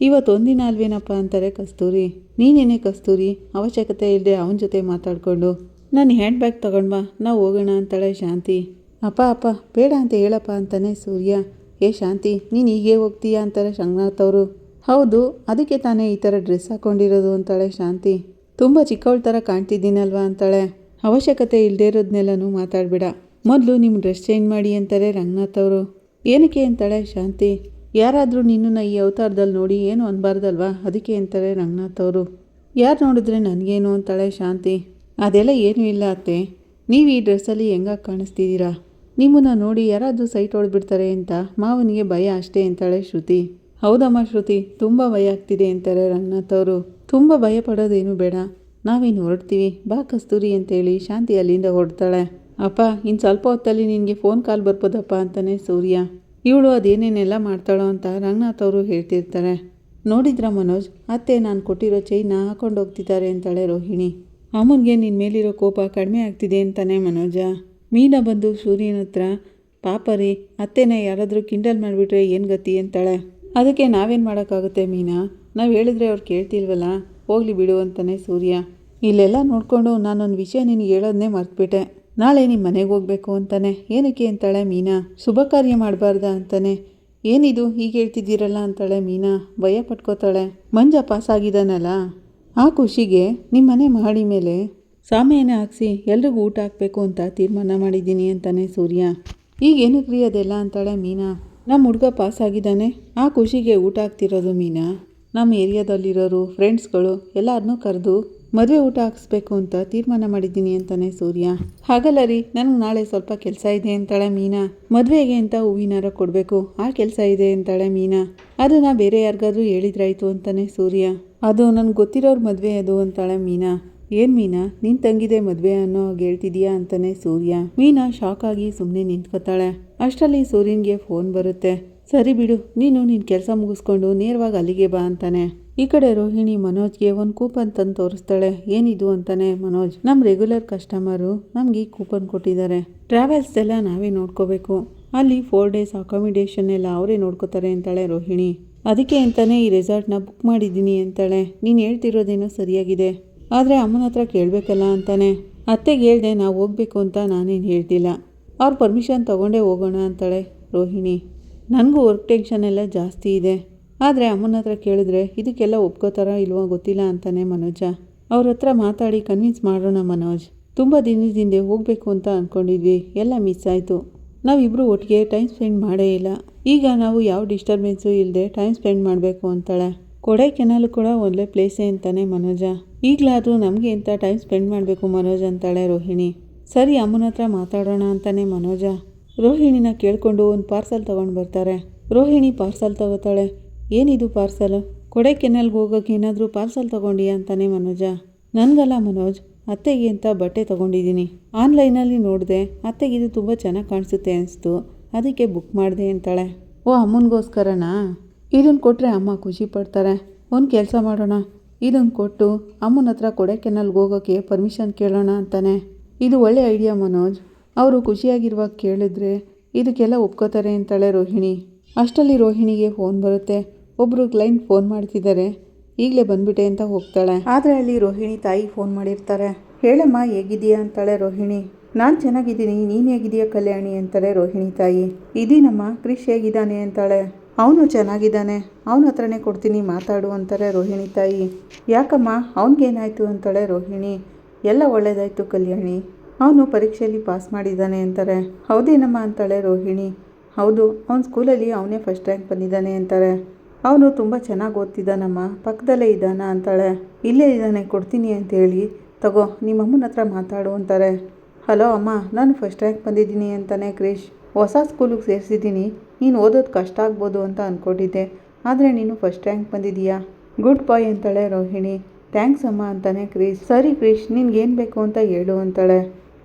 ಇವತ್ತು ಒಂದಿನ ಅಲ್ವೇನಪ್ಪ ಅಂತಾರೆ ಕಸ್ತೂರಿ. ನೀನೇನೆ ಕಸ್ತೂರಿ? ಅವಶ್ಯಕತೆ ಇಲ್ಲದೆ ಅವನ ಜೊತೆ ಮಾತಾಡಿಕೊಂಡು. ನಾನು ಹ್ಯಾಂಡ್ ಬ್ಯಾಗ್ ತಗೊಂಡ್ ಬಾ ನಾವು ಹೋಗೋಣ ಅಂತಾಳೆ ಶಾಂತಿ. ಅಪ್ಪ ಅಪ್ಪ, ಬೇಡ ಅಂತ ಹೇಳಪ್ಪ ಅಂತಾನೆ ಸೂರ್ಯ. ಏ ಶಾಂತಿ, ನೀನು ಹೀಗೆ ಹೋಗ್ತೀಯಾ ಅಂತಾರೆ ಶಂಗನಾಥ್ ಅವರು. ಹೌದು, ಅದಕ್ಕೆ ತಾನೇ ಈ ಥರ ಡ್ರೆಸ್ ಹಾಕ್ಕೊಂಡಿರೋದು ಅಂತಾಳೆ ಶಾಂತಿ. ತುಂಬ ಚಿಕ್ಕವಳ ಥರ ಕಾಣ್ತಿದ್ದೀನಲ್ವಾ ಅಂತಾಳೆ. ಅವಶ್ಯಕತೆ ಇಲ್ಲದೆ ಇರೋದನ್ನೆಲ್ಲನೂ ಮಾತಾಡಬೇಡ. ಮೊದಲು ನಿಮ್ಮ ಡ್ರೆಸ್ ಚೇಂಜ್ ಮಾಡಿ ಅಂತಾರೆ ರಂಗನಾಥ್ ಅವರು. ಏನಕ್ಕೆ ಅಂತಾಳೆ ಶಾಂತಿ? ಯಾರಾದರೂ ನಿನ್ನನ್ನು ಈ ಅವತಾರದಲ್ಲಿ ನೋಡಿ ಏನು ಅನ್ಬಾರ್ದಲ್ವಾ? ಅದಕ್ಕೆ ಅಂತಾರೆ ರಂಗನಾಥ್ ಅವರು. ಯಾರು ನೋಡಿದ್ರೆ ನನಗೇನು ಅಂತಾಳೆ ಶಾಂತಿ? ಅದೆಲ್ಲ ಏನೂ ಇಲ್ಲ ಅತ್ತೆ. ನೀವು ಈ ಡ್ರೆಸ್ಸಲ್ಲಿ ಹೆಂಗಾಗಿ ಕಾಣಿಸ್ತಿದ್ದೀರಾ? ನಿಮ್ಮನ್ನು ನೋಡಿ ಯಾರಾದರೂ ಸೈಟ್ ಹೊಡೆದ್ಬಿಡ್ತಾರೆ ಅಂತ ಮಾವನಿಗೆ ಭಯ ಅಷ್ಟೇ ಅಂತಾಳೆ ಶ್ರುತಿ. ಹೌದಮ್ಮ ಶ್ರುತಿ, ತುಂಬ ಭಯ ಆಗ್ತಿದೆ ಅಂತಾರೆ ರಂಗನಾಥ್ ಅವರು. ತುಂಬ ಭಯ ಪಡೋದೇನು ಬೇಡ. ನಾವೇನು ಹೊರಡ್ತೀವಿ. ಬಾ ಕಸ್ತೂರಿ ಅಂತೇಳಿ ಶಾಂತಿ ಅಲ್ಲಿಂದ ಹೊರಡ್ತಾಳೆ. ಅಪ್ಪ ಇನ್ನು ಸ್ವಲ್ಪ ಹೊತ್ತಲ್ಲಿ ನಿನಗೆ ಫೋನ್ ಕಾಲ್ ಬರ್ಬೋದಪ್ಪ ಅಂತಾನೆ ಸೂರ್ಯ. ಇವಳು ಅದೇನೇನೆಲ್ಲ ಮಾಡ್ತಾಳೋ ಅಂತ ರಂಗನಾಥ್ ಅವರು ಹೇಳ್ತಿರ್ತಾರೆ. ನೋಡಿದ್ರ ಮನೋಜ್? ಅತ್ತೆ ನಾನು ಕೊಟ್ಟಿರೋ ಚೈನ ಹಾಕೊಂಡು ಹೋಗ್ತಿದ್ದಾರೆ ಅಂತಾಳೆ ರೋಹಿಣಿ. ಅಮ್ಮನಿಗೆ ನಿನ್ನ ಮೇಲಿರೋ ಕೋಪ ಕಡಿಮೆ ಆಗ್ತಿದೆ ಅಂತಾನೆ ಮನೋಜ. ಮೀನಾ ಬಂದು ಸೂರ್ಯನ ಹತ್ರ, ಪಾಪ ರೀ, ಅತ್ತೆನ ಯಾರಾದರೂ ಕಿಂಡಲ್ ಮಾಡಿಬಿಟ್ರೆ ಏನು ಗತಿ? ಅಂತಾಳೆ. ಅದಕ್ಕೆ ನಾವೇನು ಮಾಡೋಕ್ಕಾಗುತ್ತೆ ಮೀನಾ? ನಾವು ಹೇಳಿದ್ರೆ ಅವ್ರು ಕೇಳ್ತಿಲ್ವಲ್ಲ? ಹೋಗ್ಲಿ ಬಿಡು ಅಂತಾನೆ ಸೂರ್ಯ. ಇಲ್ಲೆಲ್ಲ ನೋಡಿಕೊಂಡು ನಾನೊಂದು ವಿಷಯ ನಿನಗೆ ಹೇಳೋದನ್ನೇ ಮರ್ತ್ಬಿಟ್ಟೆ. ನಾಳೆ ನಿಮ್ಮ ಮನೆಗೆ ಹೋಗ್ಬೇಕು ಅಂತಾನೆ. ಏನಕ್ಕೆ ಅಂತಾಳೆ ಮೀನಾ? ಶುಭ ಕಾರ್ಯ ಮಾಡಬಾರ್ದಾ ಅಂತಾನೆ. ಏನಿದು? ಹೀಗೆ ಹೇಳ್ತಿದ್ದೀರಲ್ಲ ಅಂತಾಳೆ ಮೀನಾ. ಭಯ ಪಟ್ಕೋತಾಳೆ. ಮಂಜ ಪಾಸಾಗಿದ್ದಾನಲ್ಲ ಆ ಖುಷಿಗೆ ನಿಮ್ಮ ಮನೆ ಮಹಡಿ ಮೇಲೆ ಸಾಮೆಯನ್ನು ಹಾಕ್ಸಿ ಎಲ್ರಿಗೂ ಊಟ ಹಾಕಬೇಕು ಅಂತ ತೀರ್ಮಾನ ಮಾಡಿದ್ದೀನಿ ಅಂತಾನೆ ಸೂರ್ಯ. ಈಗ ಕ್ರಿಯೋದೆಲ್ಲ ಅಂತಾಳೆ ಮೀನಾ? ನಮ್ಮ ಹುಡುಗ ಪಾಸ್ ಆಗಿದ್ದಾನೆ ಆ ಖುಷಿಗೆ ಊಟ ಹಾಕ್ತಿರೋದು ಮೀನಾ. ನಮ್ಮ ಏರಿಯಾದಲ್ಲಿರೋರು ಫ್ರೆಂಡ್ಸ್ಗಳು ಎಲ್ಲರನ್ನೂ ಕರೆದು ಮದುವೆ ಊಟ ಹಾಕಿಸ್ಬೇಕು ಅಂತ ತೀರ್ಮಾನ ಮಾಡಿದ್ದೀನಿ ಅಂತಾನೆ ಸೂರ್ಯ. ಹಾಗಲ್ಲ ರೀ, ನನಗೆ ನಾಳೆ ಸ್ವಲ್ಪ ಕೆಲಸ ಇದೆ ಅಂತಾಳೆ ಮೀನಾ. ಮದುವೆಗೆ ಅಂತ ಹೂವಿನಾರ ಕೊಡಬೇಕು. ಆ ಕೆಲಸ ಇದೆ ಅಂತಾಳೆ ಮೀನಾ. ಅದನ್ನ ಬೇರೆ ಯಾರಿಗಾದ್ರೂ ಹೇಳಿದ್ರಾಯ್ತು ಅಂತಾನೆ ಸೂರ್ಯ. ಅದು ನನ್ಗೆ ಗೊತ್ತಿರೋರು ಮದುವೆ ಅದು ಅಂತಾಳೆ ಮೀನಾ. ಏನು ಮೀನಾ ನಿನ್ನ ತಂಗಿದೆ ಮದುವೆ ಅನ್ನೋ ಹೇಳ್ತಿದ್ಯಾ ಅಂತಾನೆ ಸೂರ್ಯ. ಮೀನಾ ಶಾಕ್ ಆಗಿ ಸುಮ್ಮನೆ ನಿಂತ್ಕೊತಾಳೆ. ಅಷ್ಟರಲ್ಲಿ ಸೂರ್ಯನಿಗೆ ಫೋನ್ ಬರುತ್ತೆ. ಸರಿ ಬಿಡು, ನೀನು ನಿನ್ನ ಕೆಲಸ ಮುಗಿಸ್ಕೊಂಡು ನೇರವಾಗಿ ಅಲ್ಲಿಗೆ ಬಾ ಅಂತಾನೆ. ಈ ಕಡೆ ರೋಹಿಣಿ ಮನೋಜ್ಗೆ ಒಂದು ಕೂಪನ್ ತಂದು ತೋರಿಸ್ತಾಳೆ. ಏನಿದು ಅಂತಾನೆ ಮನೋಜ್. ನಮ್ಮ ರೆಗ್ಯುಲರ್ ಕಸ್ಟಮರು ನಮ್ಗೆ ಈ ಕೂಪನ್ ಕೊಟ್ಟಿದ್ದಾರೆ. ಟ್ರಾವೆಲ್ಸ್ ಎಲ್ಲ ನಾವೇ ನೋಡ್ಕೋಬೇಕು. ಅಲ್ಲಿ ಫೋರ್ ಡೇಸ್ ಅಕಾಮಿಡೇಷನ್ ಎಲ್ಲ ಅವರೇ ನೋಡ್ಕೋತಾರೆ ಅಂತಾಳೆ ರೋಹಿಣಿ. ಅದಕ್ಕೆ ಅಂತಾನೆ ಈ ರೆಸಾರ್ಟ್ನ ಬುಕ್ ಮಾಡಿದ್ದೀನಿ ಅಂತಾಳೆ. ನೀನು ಹೇಳ್ತಿರೋದೇನೋ ಸರಿಯಾಗಿದೆ. ಆದರೆ ಅಮ್ಮನ ಹತ್ರ ಕೇಳಬೇಕಲ್ಲ ಅಂತಾನೆ. ಅತ್ತೆಗೆ ಹೇಳ್ದೆ ನಾವು ಹೋಗ್ಬೇಕು ಅಂತ ನಾನೇನು ಹೇಳ್ತಿಲ್ಲ. ಅವ್ರ ಪರ್ಮಿಷನ್ ತಗೊಂಡೇ ಹೋಗೋಣ ಅಂತಾಳೆ ರೋಹಿಣಿ. ನನಗೂ ವರ್ಕ್ ಟೆನ್ಷನ್ ಎಲ್ಲ ಜಾಸ್ತಿ ಇದೆ. ಆದರೆ ಅಮ್ಮನ ಹತ್ರ ಕೇಳಿದ್ರೆ, ಇದಕ್ಕೆಲ್ಲ ಒಪ್ಕೋತಾರೋ ಇಲ್ವೋ ಗೊತ್ತಿಲ್ಲ ಅಂತಾನೆ ಮನೋಜ. ಅವ್ರ ಹತ್ರ ಮಾತಾಡಿ ಕನ್ವಿನ್ಸ್ ಮಾಡೋಣ ಮನೋಜ್. ತುಂಬ ದಿನದಿಂದ ಹೋಗಬೇಕು ಅಂತ ಅಂದ್ಕೊಂಡಿದ್ವಿ ಎಲ್ಲ ಮಿಸ್ ಆಯಿತು. ನಾವಿಬ್ಬರು ಒಟ್ಟಿಗೆ ಟೈಮ್ ಸ್ಪೆಂಡ್ ಮಾಡೇ ಇಲ್ಲ. ಈಗ ನಾವು ಯಾವ ಡಿಸ್ಟರ್ಬೆನ್ಸು ಇಲ್ಲದೆ ಟೈಮ್ ಸ್ಪೆಂಡ್ ಮಾಡಬೇಕು ಅಂತಾಳೆ. ಕೊಡೈಕೆನಲ್ ಕೂಡ ಒಳ್ಳೆ ಪ್ಲೇಸೇ ಅಂತಾನೆ ಮನೋಜ. ಈಗಲಾದರೂ ನಮಗೆ ಅಂತ ಟೈಮ್ ಸ್ಪೆಂಡ್ ಮಾಡಬೇಕು ಮನೋಜ್ ಅಂತಾಳೆ ರೋಹಿಣಿ. ಸರಿ, ಅಮ್ಮನ ಹತ್ರ ಮಾತಾಡೋಣ ಅಂತಾನೆ ಮನೋಜ. ರೋಹಿಣಿನ ಕೇಳಿಕೊಂಡು ಒಂದು ಪಾರ್ಸಲ್ ತೊಗೊಂಡು ಬರ್ತಾರೆ. ರೋಹಿಣಿ ಪಾರ್ಸಲ್ ತಗೋತಾಳೆ. ಏನಿದು ಪಾರ್ಸಲ್? ಕೊಡೈಕೆನಲ್ಗೆ ಹೋಗೋಕೆ ಏನಾದರೂ ಪಾರ್ಸಲ್ ತೊಗೊಂಡಿಯಾ ಅಂತಾನೆ ಮನೋಜ. ನನಗಲ್ಲ ಮನೋಜ್, ಅತ್ತೆಗೆ ಅಂತ ಬಟ್ಟೆ ತೊಗೊಂಡಿದ್ದೀನಿ. ಆನ್ಲೈನಲ್ಲಿ ನೋಡಿದೆ, ಅತ್ತೆಗೆ ಇದು ತುಂಬ ಚೆನ್ನಾಗಿ ಕಾಣಿಸುತ್ತೆ ಅನಿಸ್ತು. ಅದಕ್ಕೆ ಬುಕ್ ಮಾಡಿದೆ ಅಂತಾಳೆ. ಓ, ಅಮ್ಮನಿಗೋಸ್ಕರನಾ? ಇದನ್ನು ಕೊಟ್ಟರೆ ಅಮ್ಮ ಖುಷಿ ಪಡ್ತಾರೆ. ಒಂದು ಕೆಲಸ ಮಾಡೋಣ. ಇದನ್ನು ಕೊಟ್ಟು ಅಮ್ಮನ ಹತ್ರ ಕೊಡೆಕೆನಲ್ಗೆ ಹೋಗೋಕ್ಕೆ ಪರ್ಮಿಷನ್ ಕೇಳೋಣ ಅಂತಾನೆ. ಇದು ಒಳ್ಳೆ ಐಡಿಯಾ ಮನೋಜ್. ಅವರು ಖುಷಿಯಾಗಿರುವಾಗ ಕೇಳಿದ್ರೆ ಇದಕ್ಕೆಲ್ಲ ಒಪ್ಕೋತಾರೆ ಅಂತಾಳೆ ರೋಹಿಣಿ. ಅಷ್ಟರಲ್ಲಿ ರೋಹಿಣಿಗೆ ಫೋನ್ ಬರುತ್ತೆ. ಒಬ್ಬರು ಕ್ಲೈಂಟ್ ಫೋನ್ ಮಾಡ್ತಿದ್ದಾರೆ. ಈಗಲೇ ಬಂದ್ಬಿಟ್ಟೆ ಅಂತ ಹೋಗ್ತಾಳೆ. ಆದರೆ ಅಲ್ಲಿ ರೋಹಿಣಿ ತಾಯಿ ಫೋನ್ ಮಾಡಿರ್ತಾರೆ. ಹೇಳಮ್ಮ ಹೇಗಿದೀಯಾ ಅಂತಾಳೆ ರೋಹಿಣಿ. ನಾನು ಚೆನ್ನಾಗಿದ್ದೀನಿ, ನೀನು ಹೇಗಿದೆಯಾ ಕಲ್ಯಾಣಿ ಅಂತಾಳೆ ರೋಹಿಣಿ ತಾಯಿ. ಇದೀನಮ್ಮ, ಕ್ರಿಶ್ ಹೇಗಿದ್ದಾನೆ ಅಂತಾಳೆ. ಅವನು ಚೆನ್ನಾಗಿದ್ದಾನೆ. ಅವನ ಹತ್ರನೇ ಕೊಡ್ತೀನಿ, ಮಾತಾಡು ಅಂತಾರೆ ರೋಹಿಣಿ ತಾಯಿ. ಯಾಕಮ್ಮ, ಅವನಿಗೇನಾಯಿತು ಅಂತಾಳೆ ರೋಹಿಣಿ. ಎಲ್ಲ ಒಳ್ಳೇದಾಯಿತು ಕಲ್ಯಾಣಿ. ಅವನು ಪರೀಕ್ಷೆಯಲ್ಲಿ ಪಾಸ್ ಮಾಡಿದ್ದಾನೆ ಅಂತಾರೆ. ಹೌದೇನಮ್ಮ ಅಂತಾಳೆ ರೋಹಿಣಿ. ಹೌದು, ಅವನ ಸ್ಕೂಲಲ್ಲಿ ಅವನೇ ಫಸ್ಟ್ ರ್ಯಾಂಕ್ ಬಂದಿದ್ದಾನೆ ಅಂತಾರೆ. ಅವನು ತುಂಬ ಚೆನ್ನಾಗಿ ಓದ್ತಿದ್ದಾನಮ್ಮ, ಪಕ್ಕದಲ್ಲೇ ಇದ್ದಾನ ಅಂತಾಳೆ. ಇಲ್ಲೇ ಇದ್ದಾನೆ, ಕೊಡ್ತೀನಿ ಅಂತೇಳಿ. ತಗೋ, ನಿಮ್ಮ ಅಮ್ಮನ ಹತ್ರ ಮಾತಾಡು ಅಂತಾರೆ. ಹಲೋ ಅಮ್ಮ, ನಾನು ಫಸ್ಟ್ ರ್ಯಾಂಕ್ ಬಂದಿದ್ದೀನಿ ಅಂತಾನೆ ಕ್ರಿಶ್. ಹೊಸ ಸ್ಕೂಲಿಗೆ ಸೇರಿಸಿದ್ದೀನಿ, ನೀನು ಓದೋದು ಕಷ್ಟ ಆಗ್ಬೋದು ಅಂತ ಅಂದ್ಕೊಂಡಿದ್ದೆ ಆದರೆ ನೀನು ಫಸ್ಟ್ ರ್ಯಾಂಕ್ ಬಂದಿದ್ದೀಯಾ? ಗುಡ್ ಬಾಯ್ ಅಂತಾಳೆ ರೋಹಿಣಿ. ಥ್ಯಾಂಕ್ಸ್ ಅಮ್ಮ ಅಂತಾನೆ ಕ್ರೀಶ್. ಸರಿ ಕ್ರಿಶ್ ನಿನ್ಗೇನು ಬೇಕು ಅಂತ ಹೇಳು ಅಂತಾಳೆ.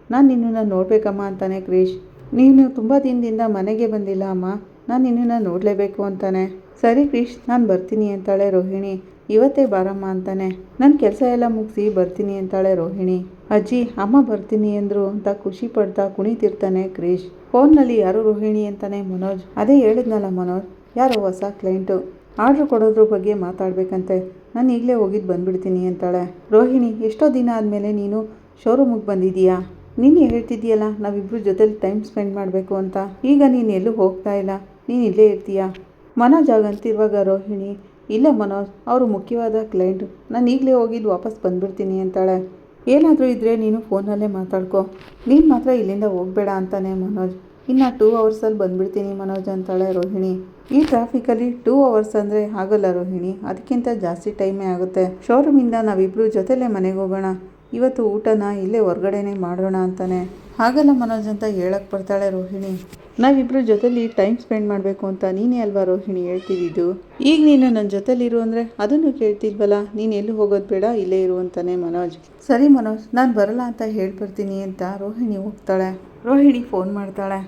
ನಾನು ನಿನ್ನನ್ನು ನೋಡಬೇಕಮ್ಮ ಅಂತಾನೆ ಕ್ರಿಶ್. ನೀನು ತುಂಬ ದಿನದಿಂದ ಮನೆಗೆ ಬಂದಿಲ್ಲ ಅಮ್ಮ, ನಾನು ನಿನ್ನನ್ನು ನೋಡಲೇಬೇಕು ಅಂತಾನೆ. ಸರಿ ಕ್ರಿಶ್ ನಾನು ಬರ್ತೀನಿ ಅಂತಾಳೆ ರೋಹಿಣಿ. ಇವತ್ತೇ ಬಾರಮ್ಮ ಅಂತಾನೆ. ನನ್ನ ಕೆಲಸ ಎಲ್ಲ ಮುಗಿಸಿ ಬರ್ತೀನಿ ಅಂತಾಳೆ ರೋಹಿಣಿ. ಅಜ್ಜಿ, ಅಮ್ಮ ಬರ್ತೀನಿ ಅಂದ್ರು ಅಂತ ಖುಷಿ ಪಡ್ತಾ ಕುಣಿತಿರ್ತಾನೆ ಕ್ರಿಶ್ ಫೋನ್ನಲ್ಲಿ ಯಾರು ರೋಹಿಣಿ ಅಂತಾನೆ ಮನೋಜ್. ಅದೇ ಹೇಳಿದ್ನಲ್ಲ ಮನೋಜ್, ಯಾರೋ ಹೊಸ ಕ್ಲೈಂಟು ಆರ್ಡ್ರ್ ಕೊಡೋದ್ರ ಬಗ್ಗೆ ಮಾತಾಡಬೇಕಂತೆ. ನಾನು ಈಗಲೇ ಹೋಗಿದ್ದು ಬಂದ್ಬಿಡ್ತೀನಿ ಅಂತಾಳೆ. ರೋಹಿಣಿ, ಎಷ್ಟೋ ದಿನ ಆದಮೇಲೆ ನೀನು ಶೋರೂಮಿಗೆ ಬಂದಿದ್ದೀಯಾ? ನೀನು ಹೇಳ್ತಿದ್ದೀಯಲ್ಲ ನಾವಿಬ್ಬರು ಜೊತೆಲಿ ಟೈಮ್ ಸ್ಪೆಂಡ್ ಮಾಡಬೇಕು ಅಂತ. ಈಗ ನೀನು ಎಲ್ಲೂ ಹೋಗ್ತಾ ಇಲ್ಲ. ನೀನು ಇಲ್ಲೇ ಇರ್ತೀಯಾ? ಮನೋಜ್ ಆಗಂತಿರುವಾಗ ರೋಹಿಣಿ, ಇಲ್ಲ ಮನೋಜ್, ಅವರು ಮುಖ್ಯವಾದ ಕ್ಲೈಂಟು ನಾನು ಈಗಲೇ ಹೋಗಿದ್ದು ವಾಪಸ್ ಬಂದ್ಬಿಡ್ತೀನಿ ಅಂತಾಳೆ. ಏನಾದರೂ ಇದ್ದರೆ ನೀನು ಫೋನಲ್ಲೇ ಮಾತಾಡ್ಕೊ. ನೀನು ಮಾತ್ರ ಇಲ್ಲಿಂದ ಹೋಗಬೇಡ ಅಂತಾನೆ ಮನೋಜ್. ಇನ್ನು ಟೂ ಅವರ್ಸಲ್ಲಿ ಬಂದ್ಬಿಡ್ತೀನಿ ಮನೋಜ್ ಅಂತಾಳೆ ರೋಹಿಣಿ. ಈ ಟ್ರಾಫಿಕಲ್ಲಿ ಟೂ ಅವರ್ಸ್ ಅಂದರೆ ಆಗಲ್ಲ ರೋಹಿಣಿ. ಅದಕ್ಕಿಂತ ಜಾಸ್ತಿ ಟೈಮೇ ಆಗುತ್ತೆ. ಶೋರೂಮಿಂದ ನಾವಿಬ್ಬರು ಜೊತೆಲೇ ಮನೆಗೆ ಹೋಗೋಣ. ಇವತ್ತು ಊಟನ ಇಲ್ಲೇ ಹೊರ್ಗಡೆನೇ ಮಾಡೋಣ ಅಂತಾನೆ. ಹಾಗಲ್ಲ ಮನೋಜ್ ಅಂತ ಹೇಳಕ್ಕೆ ಬರ್ತಾಳೆ ರೋಹಿಣಿ. ನಾವಿಬ್ಬರು ಜೊತೆಲಿ ಟೈಮ್ ಸ್ಪೆಂಡ್ ಮಾಡಬೇಕು ಅಂತ ನೀನೇ ಅಲ್ವಾ ರೋಹಿಣಿ ಹೇಳ್ತಿದ್ದು ಈಗ ನೀನು ನನ್ನ ಜೊತೆಲಿರು ಅಂದರೆ ಅದನ್ನು ಕೇಳ್ತಿಲ್ವಲ್ಲ ನೀನು ಎಲ್ಲಿ ಹೋಗೋದು ಬೇಡ, ಇಲ್ಲೇ ಇರು ಅಂತಾನೆ ಮನೋಜ್. ಸರಿ ಮನೋಜ್, ನಾನು ಬರಲ್ಲ ಅಂತ ಹೇಳ್ಬರ್ತೀನಿ ಅಂತ ರೋಹಿಣಿ ಹೋಗ್ತಾಳೆ ರೋಹಿಣಿ ಫೋನ್ ಮಾಡ್ತಾಳೆ.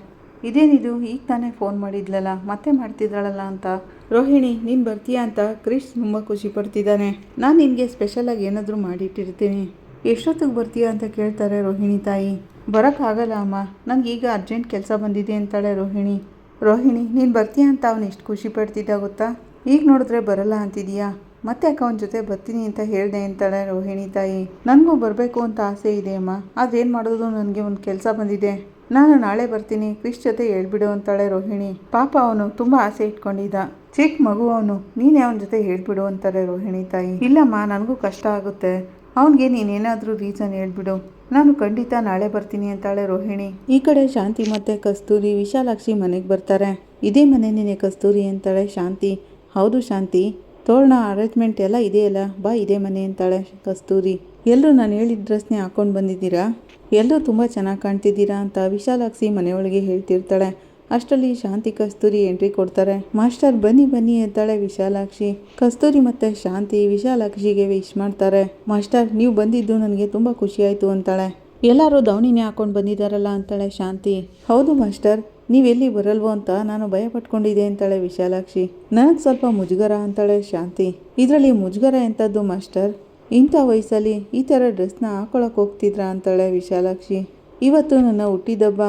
ಇದೇನಿದು? ಈಗ ತಾನೇ ಫೋನ್ ಮಾಡಿದ್ಲಲ್ಲ, ಮತ್ತೆ ಮಾಡ್ತಿದ್ದಾಳಲ್ಲ ಅಂತ. ರೋಹಿಣಿ, ನೀನು ಬರ್ತೀಯಾ ಅಂತ ಕ್ರಿಶ್ ತುಂಬ ಖುಷಿ ಪಡ್ತಿದ್ದಾನೆ. ನಾನು ನಿನಗೆ ಸ್ಪೆಷಲಾಗಿ ಏನಾದರೂ ಮಾಡಿಟ್ಟಿರ್ತೀನಿ. ಎಷ್ಟೊತ್ತಿಗೆ ಬರ್ತೀಯಾ ಅಂತ ಕೇಳ್ತಾರೆ ರೋಹಿಣಿ ತಾಯಿ. ಬರೋಕ್ಕಾಗಲ್ಲ ಅಮ್ಮ, ನಂಗೆ ಈಗ ಅರ್ಜೆಂಟ್ ಕೆಲಸ ಬಂದಿದೆ ಅಂತಾಳೆ ರೋಹಿಣಿ. ರೋಹಿಣಿ, ನೀನು ಬರ್ತೀಯಾ ಅಂತ ಅವನು ಎಷ್ಟು ಖುಷಿ ಪಡ್ತಿದ್ದ ಗೊತ್ತಾ? ಈಗ ನೋಡಿದ್ರೆ ಬರಲ್ಲ ಅಂತಿದೀಯಾ? ಮತ್ತೆ ಅಕ್ಕ ಅವನ ಜೊತೆ ಬರ್ತೀನಿ ಅಂತ ಹೇಳಿದೆ ಅಂತಾಳೆ ರೋಹಿಣಿ ತಾಯಿ. ನನಗೂ ಬರಬೇಕು ಅಂತ ಆಸೆ ಇದೆ ಅಮ್ಮ ಅದೇನು ಮಾಡೋದು ನನಗೆ ಒಂದು ಕೆಲಸ ಬಂದಿದೆ. ನಾನು ನಾಳೆ ಬರ್ತೀನಿ ಕ್ರಿಶ್ ಜೊತೆ ಹೇಳ್ಬಿಡು ಅಂತಾಳೆ ರೋಹಿಣಿ. ಪಾಪ ಅವನು ತುಂಬ ಆಸೆ ಇಟ್ಕೊಂಡಿದ್ದ. ಚಿಕ್ಕ ಮಗು ಅವನು, ನೀನೇ ಅವನ ಜೊತೆ ಹೇಳ್ಬಿಡು ಅಂತಾರೆ ರೋಹಿಣಿ ತಾಯಿ. ಇಲ್ಲಮ್ಮ, ನನಗೂ ಕಷ್ಟ ಆಗುತ್ತೆ. ಅವನಿಗೆ ನೀನೇನಾದರೂ ರೀಸನ್ ಹೇಳ್ಬಿಡು. ನಾನು ಖಂಡಿತ ನಾಳೆ ಬರ್ತೀನಿ ಅಂತಾಳೆ ರೋಹಿಣಿ. ಈ ಕಡೆ ಶಾಂತಿ ಮತ್ತೆ ಕಸ್ತೂರಿ ವಿಶಾಲಾಕ್ಷಿ ಮನೆಗೆ ಬರ್ತಾರೆ. ಇದೇ ಮನೆ ನಿನ್ನೆ ಕಸ್ತೂರಿ ಅಂತಾಳೆ ಶಾಂತಿ. ಹೌದು ಶಾಂತಿ. ತೋರಣ ಅರೇಂಜ್ಮೆಂಟ್ ಎಲ್ಲ ಇದೆಯಲ್ಲ ಬಾ ಇದೇ ಮನೆ ಅಂತಾಳೆ ಕಸ್ತೂರಿ. ಎಲ್ಲರೂ ನಾನು ಹೇಳಿದ ಡ್ರೆಸ್ನೇ ಹಾಕ್ಕೊಂಡು ಬಂದಿದ್ದೀರಾ? ಎಲ್ಲರೂ ತುಂಬ ಚೆನ್ನಾಗಿ ಕಾಣ್ತಿದ್ದೀರಾ ಅಂತ ವಿಶಾಲಾಕ್ಷಿ ಮನೆಯೊಳಗೆ ಹೇಳ್ತಿರ್ತಾಳೆ. ಅಷ್ಟರಲ್ಲಿ ಶಾಂತಿ ಕಸ್ತೂರಿ ಎಂಟ್ರಿ ಕೊಡ್ತಾರೆ. ಮಾಸ್ಟರ್ ಬನ್ನಿ ಬನ್ನಿ ಅಂತಾಳೆ ವಿಶಾಲಾಕ್ಷಿ. ಕಸ್ತೂರಿ ಮತ್ತೆ ಶಾಂತಿ ವಿಶಾಲಾಕ್ಷಿಗೆ ವಿಶ್ ಮಾಡ್ತಾರೆ. ಮಾಸ್ಟರ್ ನೀವು ಬಂದಿದ್ದು ನನಗೆ ತುಂಬ ಖುಷಿ ಆಯಿತು ಅಂತಾಳೆ. ಎಲ್ಲರೂ ದವಣಿನೇ ಹಾಕೊಂಡು ಬಂದಿದ್ದಾರಲ್ಲ ಅಂತಾಳೆ ಶಾಂತಿ. ಹೌದು ಮಾಸ್ಟರ್ ನೀವೆಲ್ಲಿ ಬರಲ್ವೋ ಅಂತ ನಾನು ಭಯ ಪಟ್ಕೊಂಡಿದ್ದೆ ಅಂತಾಳೆ ವಿಶಾಲಾಕ್ಷಿ. ನನಗೆ ಸ್ವಲ್ಪ ಮುಜುಗರ ಅಂತಾಳೆ ಶಾಂತಿ. ಇದರಲ್ಲಿ ಮುಜುಗರ ಎಂಥದ್ದು ಮಾಸ್ಟರ್? ಇಂಥ ವಯಸ್ಸಲ್ಲಿ ಈ ಥರ ಡ್ರೆಸ್ನ ಹಾಕೊಳಕ್ಕೆ ಹೋಗ್ತಿದ್ರಾ ಅಂತಾಳೆ ವಿಶಾಲಾಕ್ಷಿ. ಇವತ್ತು ನನ್ನ ಹುಟ್ಟಿದಬ್ಬ.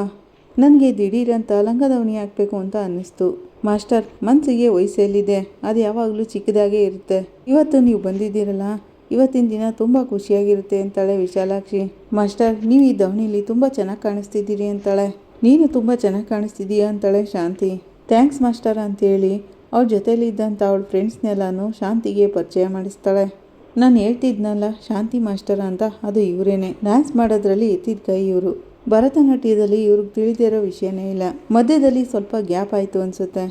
ನನಗೆ ದಿಢೀರಂತ ಲಂಗದವಣಿ ಹಾಕಬೇಕು ಅಂತ ಅನ್ನಿಸ್ತು. ಮಾಸ್ಟರ್ ಮನಸ್ಸಿಗೆ ವಯಸ್ಸಲ್ಲಿದೆ ಅದು ಯಾವಾಗಲೂ ಚಿಕ್ಕದಾಗೇ ಇರುತ್ತೆ. ಇವತ್ತು ನೀವು ಬಂದಿದ್ದೀರಲ್ಲ? ಇವತ್ತಿನ ದಿನ ತುಂಬ ಖುಷಿಯಾಗಿರುತ್ತೆ ಅಂತಾಳೆ ವಿಶಾಲಾಕ್ಷಿ. ಮಾಸ್ಟರ್, ನೀವು ಈ ದವಣಿಲಿ ತುಂಬ ಚೆನ್ನಾಗಿ ಕಾಣಿಸ್ತಿದ್ದೀರಿ ಅಂತಾಳೆ. ನೀನು ತುಂಬ ಚೆನ್ನಾಗಿ ಕಾಣಿಸ್ತಿದ್ದೀಯಾ ಅಂತಾಳೆ ಶಾಂತಿ. ಥ್ಯಾಂಕ್ಸ್ ಮಾಸ್ಟರ್ ಅಂತೇಳಿ ಅವ್ರ ಜೊತೇಲಿದ್ದಂಥ ಅವಳ ಫ್ರೆಂಡ್ಸ್ನೆಲ್ಲನೂ ಶಾಂತಿಗೆ ಪರಿಚಯ ಮಾಡಿಸ್ತಾಳೆ. ನಾನು ಹೇಳ್ತಿದ್ನಲ್ಲ, ಶಾಂತಿ ಮಾಸ್ಟರ್ ಅಂತ, ಅದು ಇವರೇನೆ. ಡ್ಯಾನ್ಸ್ ಮಾಡೋದ್ರಲ್ಲಿ ಎತ್ತಿದ ಕೈ ಇವರು. ಭರತನಾಟ್ಯದಲ್ಲಿ ಇವ್ರಿಗೆ ತಿಳಿದಿರೋ ವಿಷಯನೇ ಇಲ್ಲ. ಮಧ್ಯದಲ್ಲಿ ಸ್ವಲ್ಪ ಗ್ಯಾಪ್ ಆಯಿತು ಅನಿಸುತ್ತೆ.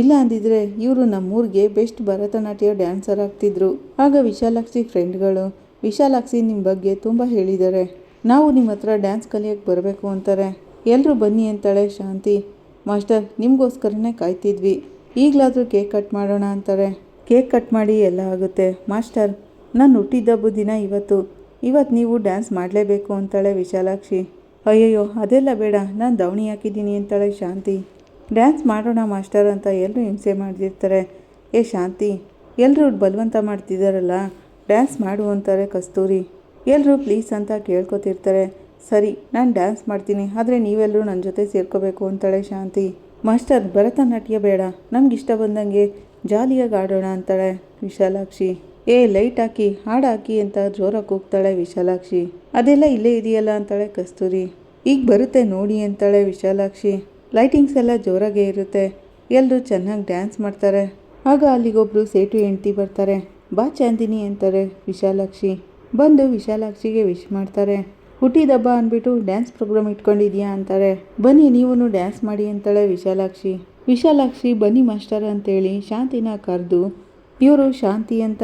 ಇಲ್ಲ ಅಂದಿದ್ರೆ ಇವರು ನಮ್ಮೂರಿಗೆ ಬೆಸ್ಟ್ ಭರತನಾಟ್ಯ ಡ್ಯಾನ್ಸರ್ ಆಗ್ತಿದ್ರು. ಆಗ ವಿಶಾಲಾಕ್ಷಿ ಫ್ರೆಂಡ್ಗಳು, ವಿಶಾಲಾಕ್ಷಿ ನಿಮ್ಮ ಬಗ್ಗೆ ತುಂಬ ಹೇಳಿದ್ದಾರೆ ನಾವು ನಿಮ್ಮ ಹತ್ರ ಡ್ಯಾನ್ಸ್ ಕಲಿಯೋಕ್ಕೆ ಬರಬೇಕು ಅಂತಾರೆ. ಎಲ್ಲರೂ ಬನ್ನಿ ಅಂತಾಳೆ ಶಾಂತಿ. ಮಾಸ್ಟರ್, ನಿಮಗೋಸ್ಕರನೇ ಕಾಯ್ತಿದ್ವಿ. ಈಗಲಾದರೂ ಕೇಕ್ ಕಟ್ ಮಾಡೋಣ ಅಂತಾರೆ. ಕೇಕ್ ಕಟ್ ಮಾಡಿ ಎಲ್ಲ ಆಗುತ್ತೆ. ಮಾಸ್ಟರ್, ನಾನು ಹುಟ್ಟಿದ್ದಬ್ಬ ದಿನ ಇವತ್ತು. ಇವತ್ತು ನೀವು ಡ್ಯಾನ್ಸ್ ಮಾಡಲೇಬೇಕು ಅಂತಾಳೆ ವಿಶಾಲಾಕ್ಷಿ. ಅಯ್ಯಯ್ಯೋ, ಅದೆಲ್ಲ ಬೇಡ. ನಾನು ದವಣಿ ಹಾಕಿದ್ದೀನಿ ಅಂತಾಳೆ ಶಾಂತಿ. ಡ್ಯಾನ್ಸ್ ಮಾಡೋಣ ಮಾಸ್ಟರ್ ಅಂತ ಎಲ್ಲರೂ ಹಿಂಸೆ ಮಾಡ್ತಿರ್ತಾರೆ. ಏ ಶಾಂತಿ ಎಲ್ಲರೂ ಬಲವಂತ ಮಾಡ್ತಿದ್ದಾರಲ್ಲ ಡ್ಯಾನ್ಸ್ ಮಾಡು ಅಂತಾರೆ ಕಸ್ತೂರಿ. ಎಲ್ಲರೂ ಪ್ಲೀಸ್ ಅಂತ ಕೇಳ್ಕೊತಿರ್ತಾರೆ. ಸರಿ, ನಾನು ಡ್ಯಾನ್ಸ್ ಮಾಡ್ತೀನಿ, ಆದರೆ ನೀವೆಲ್ಲರೂ ನನ್ನ ಜೊತೆ ಸೇರ್ಕೋಬೇಕು ಅಂತಾಳೆ ಶಾಂತಿ. ಮಾಸ್ಟರ್, ಭರತನಾಟ್ಯ ಬೇಡ. ನಮ್ಗೆ ಇಷ್ಟ ಬಂದಂಗೆ ಜಾಲಿಯಾಗಿ ಆಡೋಣ ಅಂತಾಳೆ ವಿಶಾಲಾಕ್ಷಿ. ಏ, ಲೈಟ್ ಹಾಕಿ, ಹಾಡು ಅಂತ ಜೋರಾಗಿ ಕೂಗ್ತಾಳೆ ವಿಶಾಲಾಕ್ಷಿ. ಅದೆಲ್ಲ ಇಲ್ಲೇ ಇದೆಯಲ್ಲ ಅಂತಾಳೆ ಕಸ್ತೂರಿ. ಈಗ ಬರುತ್ತೆ ನೋಡಿ ಅಂತಾಳೆ ವಿಶಾಲಾಕ್ಷಿ. ಲೈಟಿಂಗ್ಸ್ ಎಲ್ಲ ಜೋರಾಗೇ ಇರುತ್ತೆ. ಎಲ್ಲರೂ ಚೆನ್ನಾಗಿ ಡ್ಯಾನ್ಸ್ ಮಾಡ್ತಾರೆ. ಆಗ ಅಲ್ಲಿಗೊಬ್ಬರು ಸೇಟು ಹೆಂಡ್ತಿ ಬರ್ತಾರೆ. ಬಾ ಚಾಂದಿನಿ ಅಂತಾರೆ ವಿಶಾಲಾಕ್ಷಿ. ಬಂದು ವಿಶಾಲಾಕ್ಷಿಗೆ ವಿಶ್ ಮಾಡ್ತಾರೆ. ಹುಟ್ಟಿದಬ್ಬ ಅಂದ್ಬಿಟ್ಟು ಡ್ಯಾನ್ಸ್ ಪ್ರೋಗ್ರಾಮ್ ಇಟ್ಕೊಂಡಿದ್ಯಾ ಅಂತಾರೆ. ಬನ್ನಿ ನೀವೂ ಡ್ಯಾನ್ಸ್ ಮಾಡಿ ಅಂತಾಳೆ ವಿಶಾಲಾಕ್ಷಿ. ವಿಶಾಲಾಕ್ಷಿ, ಬನ್ನಿ ಮಾಸ್ಟರ್ ಅಂತೇಳಿ ಶಾಂತಿನ ಕರೆದು, ಇವರು ಶಾಂತಿ ಅಂತ.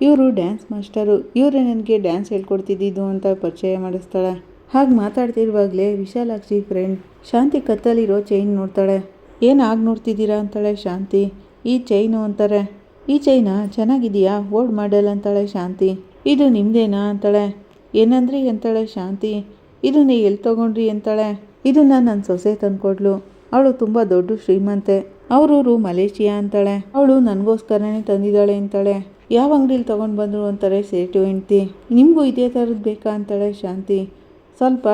ಇವರು ಡ್ಯಾನ್ಸ್ ಮಾಸ್ಟರು ಇವರೇ ನನಗೆ ಡ್ಯಾನ್ಸ್ ಹೇಳ್ಕೊಡ್ತಿದ್ದಿದ್ದು ಅಂತ ಪರಿಚಯ ಮಾಡಿಸ್ತಾಳೆ. ಹಾಗೆ ಮಾತಾಡ್ತಿರುವಾಗಲೇ ವಿಶಾಲಾಕ್ಷಿ ಫ್ರೆಂಡ್ ಶಾಂತಿ ಕತ್ತಲಿರೋ ಚೈನ್ ನೋಡ್ತಾಳೆ. ಏನು ಆಗ ನೋಡ್ತಿದ್ದೀರಾ ಅಂತಾಳೆ ಶಾಂತಿ. ಈ ಚೈನು ಅಂತಾರೆ. ಈ ಚೈನಾ ಚೆನ್ನಾಗಿದೆಯಾ? ಓಲ್ಡ್ ಮಾಡೆಲ್ ಅಂತಾಳೆ ಶಾಂತಿ. ಇದು ನಿಮ್ಮದೇನಾ ಅಂತಾಳೆ. ಏನಂದ್ರಿ ಅಂತಾಳೆ ಶಾಂತಿ. ಇದನ್ನ ಎಲ್ಲಿ ತೊಗೊಂಡ್ರಿ ಅಂತಾಳೆ. ಇದನ್ನ ನನ್ನ ಸೊಸೆ ತಂದ್ಕೊಡ್ಲು ಅವಳು ತುಂಬ ದೊಡ್ಡ ಶ್ರೀಮಂತೆ. ಅವರೂರು ಮಲೇಷಿಯಾ ಅಂತಾಳೆ. ಅವಳು ನನಗೋಸ್ಕರನೇ ತಂದಿದ್ದಾಳೆ ಅಂತಾಳೆ. ಯಾವ ಅಂಗಡಿಲಿ ತೊಗೊಂಡು ಬಂದರು ಅಂತಾರೆ ಸೇಟು ಹೆಂಡ್ತಿ. ನಿಮಗೂ ಇದೇ ಥರದ್ದು ಬೇಕಾ ಅಂತಾಳೆ ಶಾಂತಿ. ಸ್ವಲ್ಪ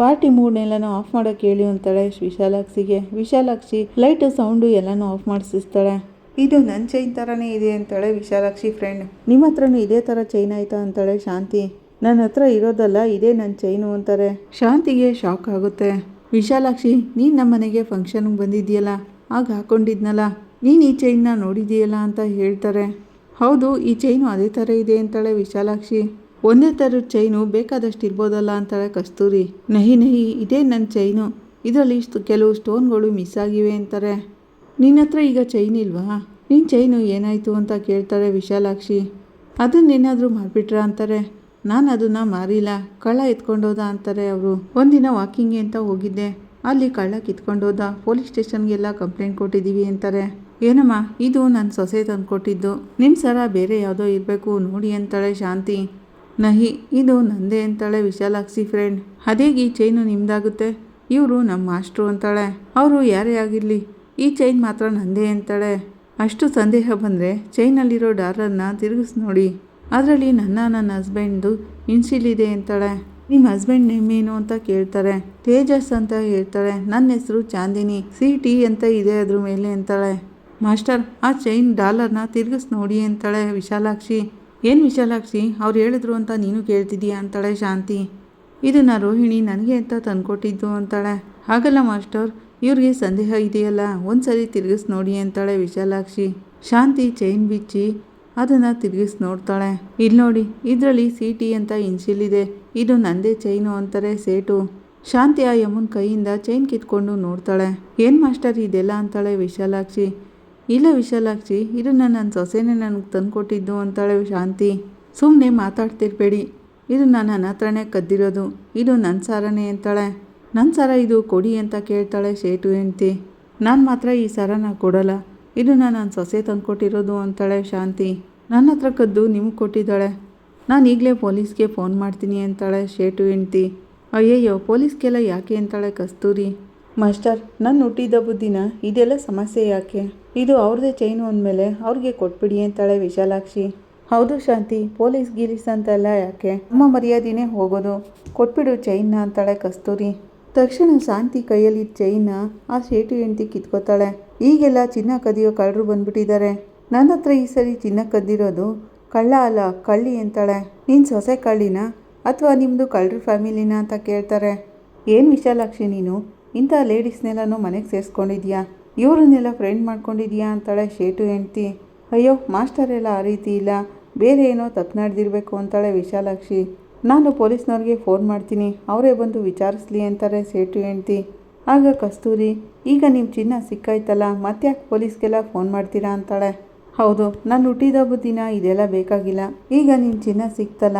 ಪಾರ್ಟಿ ಮೂಡ್ನೆಲ್ಲನೂ ಆಫ್ ಮಾಡೋಕೆ ಹೇಳಿ ಅಂತಾಳೆ ವಿಶಾಲಾಕ್ಷಿಗೆ. ವಿಶಾಲಾಕ್ಷಿ ಲೈಟು, ಸೌಂಡು ಎಲ್ಲನೂ ಆಫ್ ಮಾಡಿಸಿಸ್ತಾಳೆ. ಇದು ನನ್ನ ಚೈನ್ ಥರನೇ ಇದೆ ಅಂತಾಳೆ ವಿಶಾಲಾಕ್ಷಿ ಫ್ರೆಂಡ್. ನಿಮ್ಮ ಹತ್ರನೂ ಇದೇ ಥರ ಚೈನ್ ಆಯ್ತಾ ಅಂತಾಳೆ ಶಾಂತಿ. ನನ್ನ ಹತ್ರ ಇರೋದಲ್ಲ ಇದೇ ನನ್ನ ಚೈನು ಅಂತಾರೆ. ಶಾಂತಿಗೆ ಶಾಕ್ ಆಗುತ್ತೆ. ವಿಶಾಲಾಕ್ಷಿ, ನೀನು ನಮ್ಮ ಮನೆಗೆ ಫಂಕ್ಷನ್ಗೆ ಬಂದಿದ್ದೀಯಲ್ಲ? ಆಗ ಹಾಕೊಂಡಿದ್ನಲ್ಲ? ನೀನು ಈ ಚೈನ್ನ ನೋಡಿದೀಯಲ್ಲ ಅಂತ ಹೇಳ್ತಾರೆ. ಹೌದು, ಈ ಚೈನು ಅದೇ ಥರ ಇದೆ ಅಂತಾಳೆ ವಿಶಾಲಾಕ್ಷಿ. ಒಂದೇ ಥರದ ಚೈನು ಬೇಕಾದಷ್ಟು ಇರ್ಬೋದಲ್ಲ ಅಂತಾಳೆ ಕಸ್ತೂರಿ. ನಹಿ ನಹಿ, ಇದೇ ನನ್ನ ಚೈನು ಇದರಲ್ಲಿ ಇಷ್ಟು, ಕೆಲವು ಸ್ಟೋನ್ಗಳು ಮಿಸ್ ಆಗಿವೆ ಅಂತಾರೆ. ನಿನ್ನ ಹತ್ರ ಈಗ ಚೈನ್ ಇಲ್ವಾ? ನಿನ್ನ ಚೈನು ಏನಾಯಿತು ಅಂತ ಕೇಳ್ತಾರೆ ವಿಶಾಲಾಕ್ಷಿ. ಅದನ್ನೇನಾದರೂ ಮಾಡಿಬಿಟ್ರ ಅಂತಾರೆ. ನಾನು ಅದನ್ನು ಮಾರಿಲ್ಲ. ಕಳ್ಳ ಎತ್ಕೊಂಡೋದ ಅಂತಾರೆ ಅವರು. ಒಂದಿನ ವಾಕಿಂಗ್ಗೆ ಅಂತ ಹೋಗಿದ್ದೆ. ಅಲ್ಲಿ ಕಳ್ಳ ಕಿತ್ಕೊಂಡೋದ ಪೊಲೀಸ್ ಸ್ಟೇಷನ್ಗೆಲ್ಲ ಕಂಪ್ಲೇಂಟ್ ಕೊಟ್ಟಿದ್ದೀವಿ ಅಂತಾರೆ. ಏನಮ್ಮ, ಇದು ನನ್ನ ಸೊಸೆ ತಂದ್ಕೊಟ್ಟಿದ್ದು. ನಿಮ್ಮ ಸರ ಬೇರೆ ಯಾವುದೋ ಇರಬೇಕು, ನೋಡಿ ಅಂತಾಳೆ ಶಾಂತಿ. ನಹಿ, ಇದು ನಂದೇ ಅಂತಾಳೆ ವಿಶಾಲಾಕ್ಷಿ ಫ್ರೆಂಡ್ ಅದೇಗೆ ಈ ಚೈನು ನಿಮ್ದಾಗುತ್ತೆ? ಇವರು ನಮ್ಮ ಮಾಸ್ಟ್ರು ಅಂತಾಳೆ. ಅವರು ಯಾರೇ ಆಗಿರಲಿ, ಈ ಚೈನ್ ಮಾತ್ರ ನಂದೇ ಅಂತಾಳೆ. ಅಷ್ಟು ಸಂದೇಹ ಬಂದರೆ ಚೈನಲ್ಲಿರೋ ಡಾಲರ್ನ ತಿರುಗಿಸಿ ನೋಡಿ. ಅದರಲ್ಲಿ ನನ್ನ ನನ್ನ ಹಸ್ಬೆಂಡ್ದು ಇನ್ಸಿಲ್ ಇದೆ ಅಂತಾಳೆ. ನಿಮ್ಮ ಹಸ್ಬೆಂಡ್ ನೇಮ್ ಏನು ಅಂತ ಕೇಳ್ತಾರೆ. ತೇಜಸ್ ಅಂತ ಹೇಳ್ತಾಳೆ ನನ್ನ ಹೆಸರು ಚಾಂದಿನಿ. ಸಿ ಟಿ ಅಂತ ಇದೆ ಅದ್ರ ಮೇಲೆ ಅಂತಾಳೆ. ಮಾಸ್ಟರ್, ಆ ಚೈನ್ ಡಾಲರ್ನ ತಿರುಗಿಸಿ ನೋಡಿ ಅಂತಾಳೆ ವಿಶಾಲಾಕ್ಷಿ. ಏನು ವಿಶಾಲಾಕ್ಷಿ, ಅವ್ರು ಹೇಳಿದ್ರು ಅಂತ ನೀನು ಕೇಳ್ತಿದ್ದೀಯಾ ಅಂತಾಳೆ ಶಾಂತಿ. ಇದನ್ನು ರೋಹಿಣಿ ನನಗೆ ಅಂತ ತಂದುಕೊಟ್ಟಿದ್ದು ಅಂತಾಳೆ. ಹಾಗಲ್ಲ ಮಾಸ್ಟರ್, ಇವ್ರಿಗೆ ಸಂದೇಹ ಇದೆಯಲ್ಲ, ಒಂದ್ಸರಿ ತಿರುಗಿಸ್ ನೋಡಿ ಅಂತಾಳೆ ವಿಶಾಲಾಕ್ಷಿ. ಶಾಂತಿ ಚೈನ್ ಬಿಚ್ಚಿ ಅದನ್ನು ತಿರುಗಿಸಿ ನೋಡ್ತಾಳೆ. ಇಲ್ಲಿ ನೋಡಿ, ಇದರಲ್ಲಿ ಸಿ ಟಿ ಅಂತ ಇನ್ಸಿಲ್ ಇದೆ, ಇದು ನಂದೇ ಚೈನು ಅಂತಾರೆ ಸೇಟು. ಶಾಂತಿ ಆ ಯಮುನ್ ಕೈಯಿಂದ ಚೈನ್ ಕಿತ್ಕೊಂಡು ನೋಡ್ತಾಳೆ. ಏನು ಮಾಸ್ಟರ್ ಇದೆಲ್ಲ ಅಂತಾಳೆ ವಿಶಾಲಾಕ್ಷಿ. ಇಲ್ಲ ವಿಶಾಲಾಕ್ಷಿ ಇದು ನನ್ನ ಸೊಸೆನೇ ನನಗೆ ತಂದುಕೊಟ್ಟಿದ್ದು ಅಂತಾಳೆ ಶಾಂತಿ. ಸುಮ್ಮನೆ ಮಾತಾಡ್ತಿರ್ಬೇಡಿ. ಇದು ನಾನು ನನ್ನ ಹತ್ರನೇ ಕದ್ದಿರೋದು. ಇದು ನನ್ನ ಸಾರನೇ ಅಂತಾಳೆ. ನನ್ನ ಸಾರ ಇದು ಕೊಡಿ ಅಂತ ಕೇಳ್ತಾಳೆ ಶೇಟು ಹೆಂಡ್ತಿ. ನಾನು ಮಾತ್ರ ಈ ಸರನ ಕೊಡಲ್ಲ. ಇದು ನಾನು ನನ್ನ ಸೊಸೆ ತಂದುಕೊಟ್ಟಿರೋದು ಅಂತಾಳೆ ಶಾಂತಿ. ನನ್ನ ಹತ್ರ ಕದ್ದು ನಿಮಗೆ ಕೊಟ್ಟಿದ್ದಾಳೆ. ನಾನು ಈಗಲೇ ಪೊಲೀಸ್ಗೆ ಫೋನ್ ಮಾಡ್ತೀನಿ ಅಂತಾಳೆ ಶೇಟು ಹೆಂಡ್ತಿ. ಅಯ್ಯಯ್ಯೋ, ಪೊಲೀಸ್ಗೆಲ್ಲ ಯಾಕೆ ಅಂತಾಳೆ ಕಸ್ತೂರಿ? ಮಾಸ್ಟರ್ ನನ್ನ ಹುಟ್ಟಿದ ಬುದ್ದಿನ ಇದೆಲ್ಲ ಸಮಸ್ಯೆ ಯಾಕೆ? ಇದು ಅವ್ರದ್ದೇ ಚೈನು ಅಂದಮೇಲೆ ಅವ್ರಿಗೆ ಕೊಟ್ಬಿಡಿ ಅಂತಾಳೆ ವಿಶಾಲಾಕ್ಷಿ. ಹೌದು ಶಾಂತಿ, ಪೊಲೀಸ್ ಗೀಲೀಸ್ ಅಂತೆಲ್ಲ ಯಾಕೆ? ಅಮ್ಮ ಮರ್ಯಾದೆನೇ ಹೋಗೋದು. ಕೊಟ್ಬಿಡು ಚೈನ್ನ ಅಂತಾಳೆ ಕಸ್ತೂರಿ. ತಕ್ಷಣ ಶಾಂತಿ ಕೈಯಲ್ಲಿ ಚೈನ್ನ ಆ ಶೇಟು ಹೆಂಡತಿ ಕಿತ್ಕೋತಾಳೆ. ಈಗೆಲ್ಲ ಚಿನ್ನ ಕದಿಯೋ ಕಳ್ಳರು ಬಂದ್ಬಿಟ್ಟಿದ್ದಾರೆ. ನನ್ನ ಹತ್ರ ಈ ಸರಿ ಚಿನ್ನ ಕದ್ದಿರೋದು ಕಳ್ಳ ಅಲ್ಲ, ಕಳ್ಳಿ ಅಂತಾಳೆ. ನೀನು ಸೊಸೆ ಕಳ್ಳಿನ ಅಥವಾ ನಿಮ್ಮದು ಕಳ್ಳರು ಫ್ಯಾಮಿಲಿನ ಅಂತ ಕೇಳ್ತಾರೆ. ಏನು ವಿಶಾಲಾಕ್ಷಿ ನೀನು? ಇಂಥ ಲೇಡೀಸ್ನೆಲ್ಲನೂ ಮನೆಗೆ ಸೇರಿಸ್ಕೊಂಡಿದ್ಯಾ? ಇವ್ರನ್ನೆಲ್ಲ ಫ್ರೆಂಡ್ ಮಾಡ್ಕೊಂಡಿದ್ಯಾ ಅಂತಾಳೆ ಶೇಟು ಹೆಂಡ್ತಿ. ಅಯ್ಯೋ, ಮಾಸ್ಟರ್ ಎಲ್ಲ ಆ ರೀತಿ ಇಲ್ಲ. ಬೇರೆ ಏನೋ ತಪ್ಪು ನಡೆದಿರಬೇಕು ಅಂತಾಳೆ ವಿಶಾಲಾಕ್ಷಿ. ನಾನು ಪೊಲೀಸ್ನವ್ರಿಗೆ ಫೋನ್ ಮಾಡ್ತೀನಿ. ಅವರೇ ಬಂದು ವಿಚಾರಿಸ್ಲಿ ಅಂತಾರೆ ಸೇಟು ಹೆಂಡ್ತಿ. ಆಗ ಕಸ್ತೂರಿ, ಈಗ ನಿಮ್ಮ ಚಿನ್ನ ಸಿಕ್ಕಾಯ್ತಲ್ಲ, ಮತ್ತ್ಯಾಕೆ ಪೊಲೀಸ್ಗೆಲ್ಲ ಫೋನ್ ಮಾಡ್ತೀರಾ ಅಂತಾಳೆ. ಹೌದು, ನಾನು ಹುಟ್ಟಿದ ದಿನ ಇದೆಲ್ಲ ಬೇಕಾಗಿಲ್ಲ. ಈಗ ನಿಮ್ಮ ಚಿನ್ನ ಸಿಕ್ತಲ್ಲ,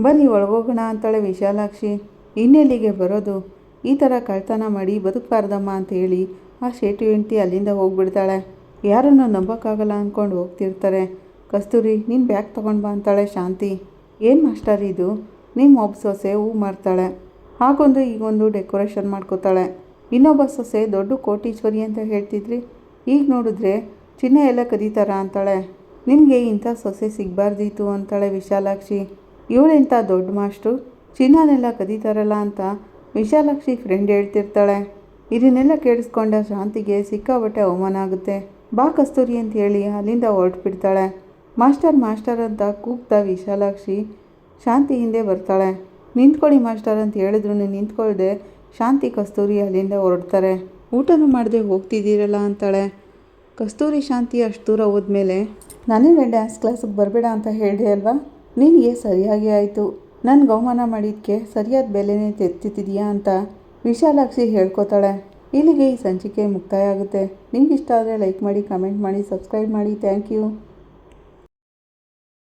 ಬನ್ನಿ ಒಳಗೋಗೋಣ ಅಂತಾಳೆ ವಿಶಾಲಾಕ್ಷಿ. ಇನ್ನೆಲ್ಲಿಗೆ ಬರೋದು? ಈ ಥರ ಕಳ್ತನ ಮಾಡಿ ಬದುಕಬಾರ್ದಮ್ಮ ಅಂತ ಹೇಳಿ ಆ ಶೇಟು ಹೆಂಡ್ತಿ ಅಲ್ಲಿಂದ ಹೋಗ್ಬಿಡ್ತಾಳೆ. ಯಾರನ್ನು ನಂಬೋಕ್ಕಾಗಲ್ಲ ಅಂದ್ಕೊಂಡು ಹೋಗ್ತಿರ್ತಾರೆ. ಕಸ್ತೂರಿ, ನೀನು ಬ್ಯಾಗ್ ತೊಗೊಂಡು ಬಾ ಅಂತಾಳೆ ಶಾಂತಿ. ಏನು ಮಾಸ್ಟರ್ ಇದು? ನಿಮ್ಮ ಒಬ್ಬ ಸೊಸೆ ಹೂ ಮಾಡ್ತಾಳೆ. ಹಾಗೊಂದು ಈಗೊಂದು ಡೆಕೋರೇಷನ್ ಮಾಡ್ಕೋತಾಳೆ. ಇನ್ನೊಬ್ಬ ಸೊಸೆ ದೊಡ್ಡ ಕೋಟೀಶ್ವರಿ ಅಂತ ಹೇಳ್ತಿದ್ರಿ. ಈಗ ನೋಡಿದ್ರೆ ಚಿನ್ನ ಎಲ್ಲ ಕದೀತಾರ ಅಂತಾಳೆ. ನಿಮಗೆ ಇಂಥ ಸೊಸೆ ಸಿಗಬಾರ್ದಿತ್ತು ಅಂತಾಳೆ ವಿಶಾಲಾಕ್ಷಿ. ಇವಳೆಂಥ ದೊಡ್ಡ ಮಾಸ್ಟ್ರು? ಚಿನ್ನನೆಲ್ಲ ಕದೀತಾರಲ್ಲ ಅಂತ ವಿಶಾಲಾಕ್ಷಿ ಫ್ರೆಂಡ್ ಹೇಳ್ತಿರ್ತಾಳೆ. ಇದನ್ನೆಲ್ಲ ಕೇಳಿಸ್ಕೊಂಡ ಶಾಂತಿಗೆ ಸಿಕ್ಕಾಬಟ್ಟೆ ಅವಮಾನ ಆಗುತ್ತೆ. ಬಾ ಕಸ್ತೂರಿ ಅಂತ ಹೇಳಿ ಅಲ್ಲಿಂದ ಹೊರಟ್ಬಿಡ್ತಾಳೆ. ಮಾಸ್ಟರ್ ಮಾಸ್ಟರ್ ಅಂತ ಕೂಗ್ತಾ ವಿಶಾಲಾಕ್ಷಿ ಶಾಂತಿ ಹಿಂದೆ ಬರ್ತಾಳೆ. ನಿಂತ್ಕೊಳ್ಳಿ ಮಾಸ್ಟರ್ ಅಂತ ಹೇಳಿದ್ರು ನಿಂತ್ಕೊಳ್ಳದೆ ಶಾಂತಿ ಕಸ್ತೂರಿ ಅಲ್ಲಿಂದ ಹೊರಡ್ತಾರೆ. ಊಟನೂ ಮಾಡದೆ ಹೋಗ್ತಿದ್ದೀರಲ್ಲ ಅಂತಾಳೆ. ಕಸ್ತೂರಿ ಶಾಂತಿ ಅಷ್ಟು ದೂರ ಹೋದ್ಮೇಲೆ ನಾನೇನೆ ಡ್ಯಾನ್ಸ್ ಕ್ಲಾಸಿಗೆ ಬರಬೇಡ ಅಂತ ಹೇಳಿದೆ ಅಲ್ವಾ? ನಿನಗೆ ಸರಿಯಾಗಿ ಆಯಿತು. ನನ್ನ ಗೌಮಾನ ಮಾಡಿದ್ದಕ್ಕೆ ಸರಿಯಾದ ಬೆಲೆನೇ ತೆತ್ತಿದ್ದೀಯಾ ಅಂತ ವಿಶಾಲಾಕ್ಷಿ ಹೇಳ್ಕೊತಾಳೆ, ಇಲ್ಲಿಗೆ ಈ ಸಂಚಿಕೆ ಮುಕ್ತಾಯ ಆಗುತ್ತೆ. ನಿಮ್ಗೆ ಇಷ್ಟ ಆದರೆ ಲೈಕ್ ಮಾಡಿ, ಕಮೆಂಟ್ ಮಾಡಿ, ಸಬ್ಸ್ಕ್ರೈಬ್ ಮಾಡಿ. Thank you.